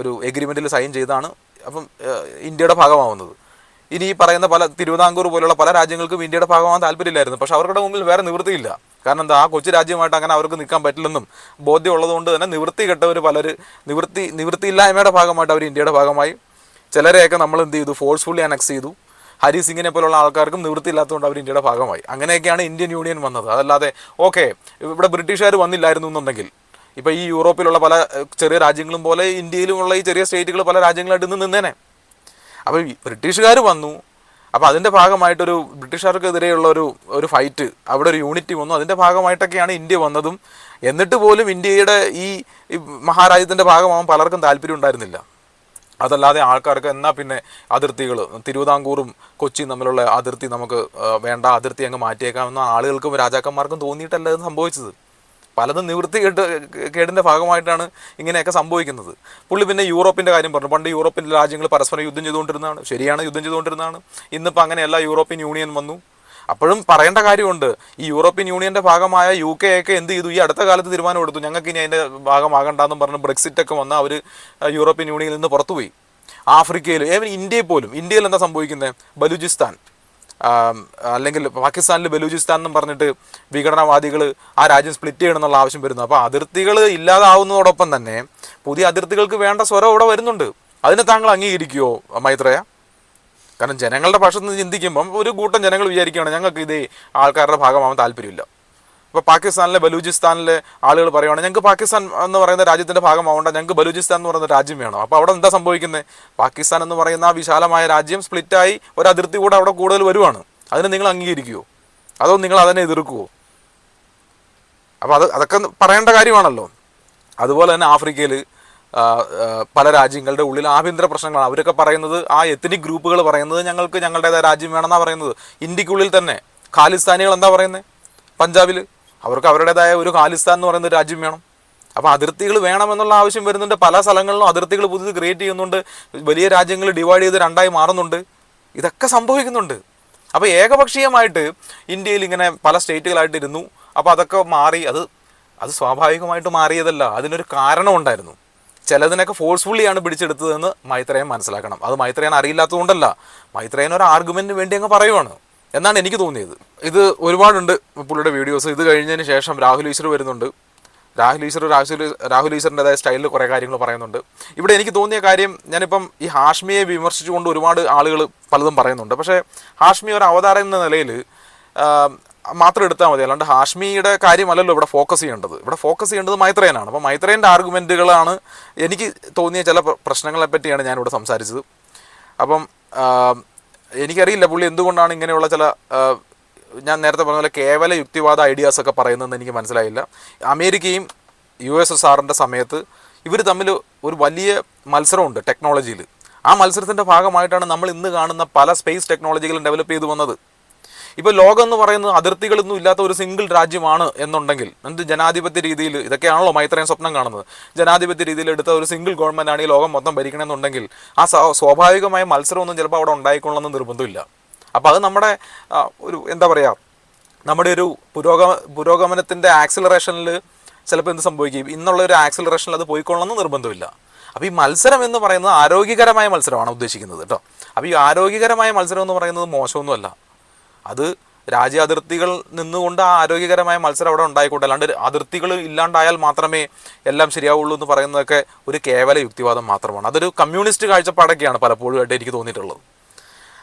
Speaker 1: ഒരു എഗ്രിമെന്റിൽ സൈൻ ചെയ്താണ്. അപ്പം ഇന്ത്യയുടെ ഭാഗമാവുന്നത്. ഇനി ഈ പറയുന്ന പല തിരുവിതാംകൂർ പോലുള്ള പല രാജ്യങ്ങൾക്കും ഇന്ത്യയുടെ ഭാഗമാകാൻ താല്പര്യമില്ലായിരുന്നു. പക്ഷെ അവരുടെ മുമ്പിൽ വേറെ നിവൃത്തിയില്ല. കാരണം എന്താ ആ കൊച്ചു രാജ്യമായിട്ട് അങ്ങനെ അവർക്ക് നിൽക്കാൻ പറ്റില്ലെന്നും ബോധ്യം ഉള്ളതുകൊണ്ട് തന്നെ നിവൃത്തി കെട്ടവർ പലർ നിവൃത്തി നിവൃത്തിയില്ലായ്മയുടെ ഭാഗമായിട്ട് അവർ ഇന്ത്യയുടെ ഭാഗമായി. ചിലരെയൊക്കെ നമ്മൾ എന്ത് ചെയ്തു? ഫോഴ്സ്ഫുള്ളി അനക്സ് ചെയ്തു. ഹരി സിംഗിനെ പോലുള്ള ആൾക്കാർക്കും നിവൃത്തി ഇല്ലാത്തതുകൊണ്ട് അവർ ഇന്ത്യയുടെ ഭാഗമായി. അങ്ങനെയൊക്കെയാണ് ഇന്ത്യൻ യൂണിയൻ വന്നത്. അതല്ലാതെ ഓക്കെ ഇവിടെ ബ്രിട്ടീഷുകാർ വന്നില്ലായിരുന്നു എന്നുണ്ടെങ്കിൽ ഇപ്പോൾ ഈ യൂറോപ്പിലുള്ള പല ചെറിയ രാജ്യങ്ങളും പോലെ ഇന്ത്യയിലുമുള്ള ഈ ചെറിയ സ്റ്റേറ്റുകൾ പല രാജ്യങ്ങളായിട്ട് ഇന്ന് നിന്നേനെ. അപ്പോൾ ബ്രിട്ടീഷുകാർ വന്നു. അപ്പോൾ അതിന്റെ ഭാഗമായിട്ടൊരു ബ്രിട്ടീഷുകാർക്കെതിരെയുള്ള ഒരു ഒരു ഫൈറ്റ് അവിടെ ഒരു യൂണിറ്റി വന്നു. അതിന്റെ ഭാഗമായിട്ടൊക്കെയാണ് ഇന്ത്യ വന്നതും. എന്നിട്ട് പോലും ഇന്ത്യയുടെ ഈ മഹാരാജ്യത്തിന്റെ ഭാഗമാകാൻ പലർക്കും താല്പര്യം ഉണ്ടായിരുന്നില്ല. അതല്ലാതെ ആൾക്കാർക്ക് എന്നാൽ പിന്നെ അതിർത്തികൾ തിരുവിതാംകൂറും കൊച്ചിയും തമ്മിലുള്ള അതിർത്തി നമുക്ക് വേണ്ട അതിർത്തി അങ്ങ് മാറ്റിയേക്കാമെന്ന ആളുകൾക്കും രാജാക്കന്മാർക്കും തോന്നിയിട്ടല്ല ഇത് സംഭവിച്ചത്. പലതും നിവൃത്തി കേട്ട് കേടിന്റെ ഭാഗമായിട്ടാണ് ഇങ്ങനെയൊക്കെ സംഭവിക്കുന്നത്. പുള്ളി പിന്നെ യൂറോപ്പിന്റെ കാര്യം പറഞ്ഞു. പണ്ട് യൂറോപ്പിന്റെ രാജ്യങ്ങൾ പരസ്പരം യുദ്ധം ചെയ്തുകൊണ്ടിരുന്നതാണ്. ശരിയാണ് യുദ്ധം ചെയ്തുകൊണ്ടിരുന്നതാണ്. ഇന്നിപ്പോൾ അങ്ങനെയല്ല യൂറോപ്യൻ യൂണിയൻ വന്നു. അപ്പോഴും പറയേണ്ട കാര്യമുണ്ട്. ഈ യൂറോപ്യൻ യൂണിയന്റെ ഭാഗമായ യു കെ ഒക്കെ എന്ത് ചെയ്തു? ഈ അടുത്ത കാലത്ത് തീരുമാനം എടുത്തു. ഞങ്ങൾക്ക് ഇനി അതിന്റെ ഭാഗമാകണ്ടെന്നും പറഞ്ഞ് ബ്രെക്സിറ്റ് ഒക്കെ വന്ന് അവർ യൂറോപ്യൻ യൂണിയനിൽ നിന്ന് പുറത്തുപോയി. ആഫ്രിക്കയിൽ ഏവൻ ഇന്ത്യയിൽ പോലും ഇന്ത്യയിൽ എന്താ സംഭവിക്കുന്നത് ബലൂചിസ്ഥാൻ. അല്ലെങ്കിൽ പാകിസ്ഥാനിൽ ബലൂചിസ്ഥാൻ എന്നും പറഞ്ഞിട്ട് വിഘടനവാദികൾ ആ രാജ്യം സ്പ്ലിറ്റ് ചെയ്യണം എന്നുള്ള ആവശ്യം വരുന്നു. അപ്പോൾ അതിർത്തികൾ ഇല്ലാതാവുന്നതോടൊപ്പം തന്നെ പുതിയ അതിർത്തികൾക്ക് വേണ്ട സ്വരം ഇവിടെ വരുന്നുണ്ട്. അതിനെ താങ്കൾ അംഗീകരിക്കുമോ മൈത്രയ? കാരണം ജനങ്ങളുടെ പക്ഷത്ത് നിന്ന് ചിന്തിക്കുമ്പം ഒരു കൂട്ടം ജനങ്ങൾ വിചാരിക്കുകയാണ് ഞങ്ങൾക്ക് ഇത് ആൾക്കാരുടെ ഭാഗമാവാൻ താല്പര്യമില്ല. ഇപ്പോൾ പാകിസ്ഥാനിലെ ബലൂചിസ്ഥാനിലെ ആളുകൾ പറയുവാണ് ഞങ്ങൾക്ക് പാകിസ്ഥാൻ എന്ന് പറയുന്ന രാജ്യത്തിന്റെ ഭാഗമാവേണ്ട ഞങ്ങൾക്ക് ബലൂചിസ്ഥാൻ എന്ന് പറയുന്ന രാജ്യം വേണം. അപ്പോൾ അവിടെ എന്താ സംഭവിക്കുന്നത് പാകിസ്ഥാൻ എന്ന് പറയുന്ന ആ വിശാലമായ രാജ്യം സ്പ്ലിറ്റായി ഒരു അതിർത്തി കൂടെ അവിടെ കൂടുതൽ വരുവാണ്. അതിന് നിങ്ങൾ അംഗീകരിക്കുമോ അതോ നിങ്ങൾ അതിനെ എതിർക്കുമോ അപ്പോൾ അത് അതൊക്കെ പറയേണ്ട കാര്യമാണല്ലോ. അതുപോലെ തന്നെ ആഫ്രിക്കയിൽ പല രാജ്യങ്ങളുടെ ഉള്ളിൽ ആഭ്യന്തര പ്രശ്നങ്ങളാണ്. അവരൊക്കെ പറയുന്നത് ആ എത്തനിക് ഗ്രൂപ്പുകൾ പറയുന്നത് ഞങ്ങൾക്ക് ഞങ്ങളുടേതായ രാജ്യം വേണമെന്നാണ് പറയുന്നത്. ഇന്ത്യക്കുള്ളിൽ തന്നെ. ഖാലിസ്ഥാനികൾ എന്താ പറയുന്നത് പഞ്ചാബിൽ അവർക്ക് അവരുടേതായ ഒരു ഖാലിസ്ഥാൻ എന്ന് പറയുന്ന രാജ്യം വേണം. അപ്പോൾ അതിർത്തികൾ വേണമെന്നുള്ള ആവശ്യം വരുന്നുണ്ട്. പല സ്ഥലങ്ങളിലും അതിർത്തികൾ പുതിയത് ക്രിയേറ്റ് ചെയ്യുന്നുണ്ട്. വലിയ രാജ്യങ്ങൾ ഡിവൈഡ് ചെയ്ത് രണ്ടായി മാറുന്നുണ്ട്. ഇതൊക്കെ സംഭവിക്കുന്നുണ്ട്. അപ്പോൾ ഏകപക്ഷീയമായിട്ട് ഇന്ത്യയിൽ ഇങ്ങനെ പല സ്റ്റേറ്റുകളായിട്ട് ഇരുന്നു. അപ്പോൾ അതൊക്കെ മാറി. അത് അത് സ്വാഭാവികമായിട്ട് മാറിയതല്ല. അതിനൊരു കാരണം ഉണ്ടായിരുന്നു. ചിലതിനൊക്കെ ഫോഴ്സ്ഫുള്ളിയാണ് പിടിച്ചെടുത്തതെന്ന് മൈത്രേയൻ മനസ്സിലാക്കണം. അത് മൈത്രേയൻ അറിയില്ലാത്തതുകൊണ്ടല്ല. മൈത്രേയൻ ഒരു ആർഗ്യുമെന്റിന് വേണ്ടി അങ്ങ് പറയുവാണ്. എന്നാണ് എനിക്ക് തോന്നിയത്. ഇത് ഒരുപാടുണ്ട് പുള്ളിയുടെ വീഡിയോസ് ഇത് കഴിഞ്ഞതിന് ശേഷം രാഹുൽ ഈശ്വർ വരുന്നുണ്ട്. രാഹുൽ ഈശ്വർ രാഹുൽ രാഹുൽ ഈശ്വറിന്റെതായ സ്റ്റൈലിൽ കുറേ കാര്യങ്ങൾ പറയുന്നുണ്ട്. ഇവിടെ എനിക്ക് തോന്നിയ കാര്യം ഞാനിപ്പം ഈ ഹാഷ്മിയെ വിമർശിച്ചുകൊണ്ട് ഒരുപാട് ആളുകൾ പലതും പറയുന്നുണ്ട്. പക്ഷേ ഹാഷ്മി ഒരു അവതാരം എന്ന നിലയിൽ മാത്രം എടുത്താൽ മതി. അല്ലാണ്ട് ഹാഷ്മിയുടെ കാര്യമല്ലല്ലോ ഇവിടെ ഫോക്കസ് ചെയ്യേണ്ടത്. ഇവിടെ ഫോക്കസ് ചെയ്യേണ്ടത് മൈത്രേനാണ് അപ്പോൾ മൈത്രേന്റെ ആർഗ്യുമെന്റുകളാണ് എനിക്ക് തോന്നിയ ചില പ്രശ്നങ്ങളെപ്പറ്റിയാണ് പ്രശ്നങ്ങളെ പറ്റിയാണ് ഞാനിവിടെ സംസാരിച്ചത്. അപ്പം എനിക്കറിയില്ല പുള്ളി എന്തുകൊണ്ടാണ് ഇങ്ങനെയുള്ള ചില ഞാൻ നേരത്തെ പറഞ്ഞ പോലെ കേവല യുക്തിവാദ ഐഡിയാസ് ഒക്കെ പറയുന്നതെന്ന് എനിക്ക് മനസ്സിലായില്ല. അമേരിക്കയും യു എസ് എസ് ആറിന്റെ സമയത്ത് ഇവർ തമ്മിൽ ഒരു വലിയ മത്സരമുണ്ട് ടെക്നോളജിയിൽ ആ മത്സരത്തിന്റെ ഭാഗമായിട്ടാണ് നമ്മൾ ഇന്ന് കാണുന്ന പല സ്പേസ് ടെക്നോളജികളും ഡെവലപ്പ് ചെയ്തു വന്നത്. ഇപ്പോൾ ലോകം എന്ന് പറയുന്നത് അതിർത്തികളൊന്നും ഇല്ലാത്ത ഒരു സിംഗിൾ രാജ്യമാണ് എന്നുണ്ടെങ്കിൽ എന്ത് ജനാധിപത്യ രീതിയിൽ ഇതൊക്കെയാണല്ലോ മൈത്രയും സ്വപ്നം കാണുന്നത്. ജനാധിപത്യ രീതിയിൽ എടുത്ത ഒരു സിംഗിൾ ഗവൺമെന്റ് ആണ് ഈ ലോകം മൊത്തം ഭരിക്കണമെന്നുണ്ടെങ്കിൽ ആ സ്വാ- സ്വാഭാവികമായ മത്സരമൊന്നും ചിലപ്പോൾ അവിടെ ഉണ്ടായിക്കൊള്ളണമെന്ന് നിർബന്ധമില്ല. അപ്പോൾ അത് നമ്മുടെ ഒരു എന്താ പറയുക നമ്മുടെ ഒരു പുരോഗമ പുരോഗമനത്തിന്റെ ആക്സിലറേഷനിൽ ചിലപ്പോൾ എന്ത് സംഭവിക്കും? ഇന്നുള്ള ഒരു ആക്സിലറേഷനിൽ അത് പോയിക്കൊള്ളണമെന്ന് നിർബന്ധമില്ല. അപ്പോൾ ഈ മത്സരം എന്ന് പറയുന്നത് ആരോഗ്യകരമായ മത്സരമാണ് ഉദ്ദേശിക്കുന്നത് കേട്ടോ. അപ്പോൾ ഈ ആരോഗ്യകരമായ മത്സരം എന്ന് പറയുന്നത് മോശമൊന്നുമല്ല. അത് രാജ്യ അതിർത്തികൾ നിന്നുകൊണ്ട് ആ ആരോഗ്യകരമായ മത്സരം അവിടെ ഉണ്ടായിക്കോട്ടെ. അല്ലാണ്ട് അതിർത്തികൾ ഇല്ലാണ്ടായാൽ മാത്രമേ എല്ലാം ശരിയാവുള്ളൂ എന്ന് പറയുന്നതൊക്കെ ഒരു കേവല യുക്തിവാദം മാത്രമാണ്. അതൊരു കമ്മ്യൂണിസ്റ്റ് കാഴ്ചപ്പാടൊക്കെയാണ് പലപ്പോഴും ആയിട്ട് എനിക്ക് തോന്നിയിട്ടുള്ളത്.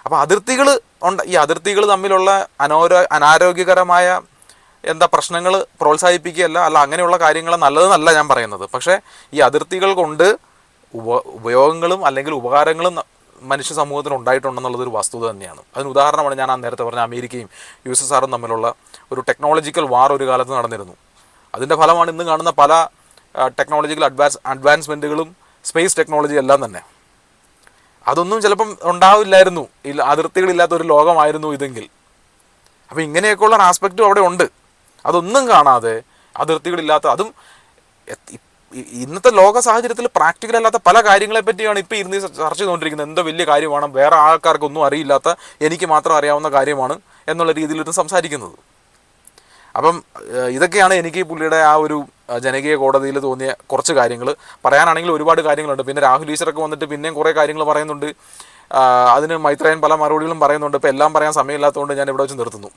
Speaker 1: അപ്പോൾ അതിർത്തികൾ ഉണ്ട് ഈ അതിർത്തികൾ തമ്മിലുള്ള അനോരോ അനാരോഗ്യകരമായ എന്താ പ്രശ്നങ്ങൾ പ്രോത്സാഹിപ്പിക്കുകയല്ല അല്ല അങ്ങനെയുള്ള കാര്യങ്ങൾ നല്ലതെന്നല്ല ഞാൻ പറയുന്നത്. പക്ഷേ ഈ അതിർത്തികൾ കൊണ്ട് ഉപ ഉപയോഗങ്ങളും അല്ലെങ്കിൽ ഉപകാരങ്ങളും മനുഷ്യ സമൂഹത്തിന് ഉണ്ടായിട്ടുണ്ടെന്നുള്ളത് ഒരു വസ്തുത തന്നെയാണ്. അതിന് ഉദാഹരണമാണ് ഞാൻ ആ നേരത്തെ പറഞ്ഞ അമേരിക്കയും യു എസ് എസ് ആറും തമ്മിലുള്ള ഒരു ടെക്നോളജിക്കൽ വാർ ഒരു കാലത്ത് നടന്നിരുന്നു. അതിന്റെ ഫലമാണ് ഇന്ന് കാണുന്ന പല ടെക്നോളജിക്കൽ അഡ്വാൻസ് അഡ്വാൻസ്മെന്റുകളും സ്പേസ് ടെക്നോളജി എല്ലാം തന്നെ. അതൊന്നും ചിലപ്പം ഉണ്ടാവില്ലായിരുന്നു. ഇല്ല അതിർത്തികളില്ലാത്ത ഒരു ലോകമായിരുന്നു ഇതെങ്കിൽ. അപ്പോൾ ഇങ്ങനെയൊക്കെയുള്ള ആസ്പെക്റ്റും അവിടെ ഉണ്ട്. അതൊന്നും കാണാതെ അതിർത്തികളില്ലാത്ത അതും ഇന്നത്തെ ലോക സാഹചര്യത്തിൽ പ്രാക്ടിക്കൽ അല്ലാത്ത പല കാര്യങ്ങളെ പറ്റിയാണ് ഇപ്പോൾ ഇരുന്ന് ചർച്ച ചെയ്തുകൊണ്ടിരിക്കുന്നത്. എന്തോ വലിയ കാര്യമാണ്. വേറെ ആൾക്കാർക്കൊന്നും അറിയില്ലാത്ത എനിക്ക് മാത്രം അറിയാവുന്ന കാര്യമാണ് എന്നുള്ള രീതിയിൽ ഇരുന്ന് സംസാരിക്കുന്നത്. അപ്പം ഇതൊക്കെയാണ് എനിക്ക് പുള്ളിയുടെ ആ ഒരു ജനകീയ കോടതിയിൽ തോന്നിയ കുറച്ച് കാര്യങ്ങൾ പറയാനാണെങ്കിൽ ഒരുപാട് കാര്യങ്ങളുണ്ട്. പിന്നെ രാഹുൽ ഈശ്വറൊക്കെ വന്നിട്ട് പിന്നെയും കുറേ കാര്യങ്ങൾ പറയുന്നുണ്ട്. അതിന് മൈത്രയൻ പല മറുപടികളും പറയുന്നുണ്ട്. ഇപ്പോൾ എല്ലാം പറയാൻ സമയമില്ലാത്തതുകൊണ്ട് ഞാൻ ഇവിടെ വെച്ച് നിർത്തുന്നു.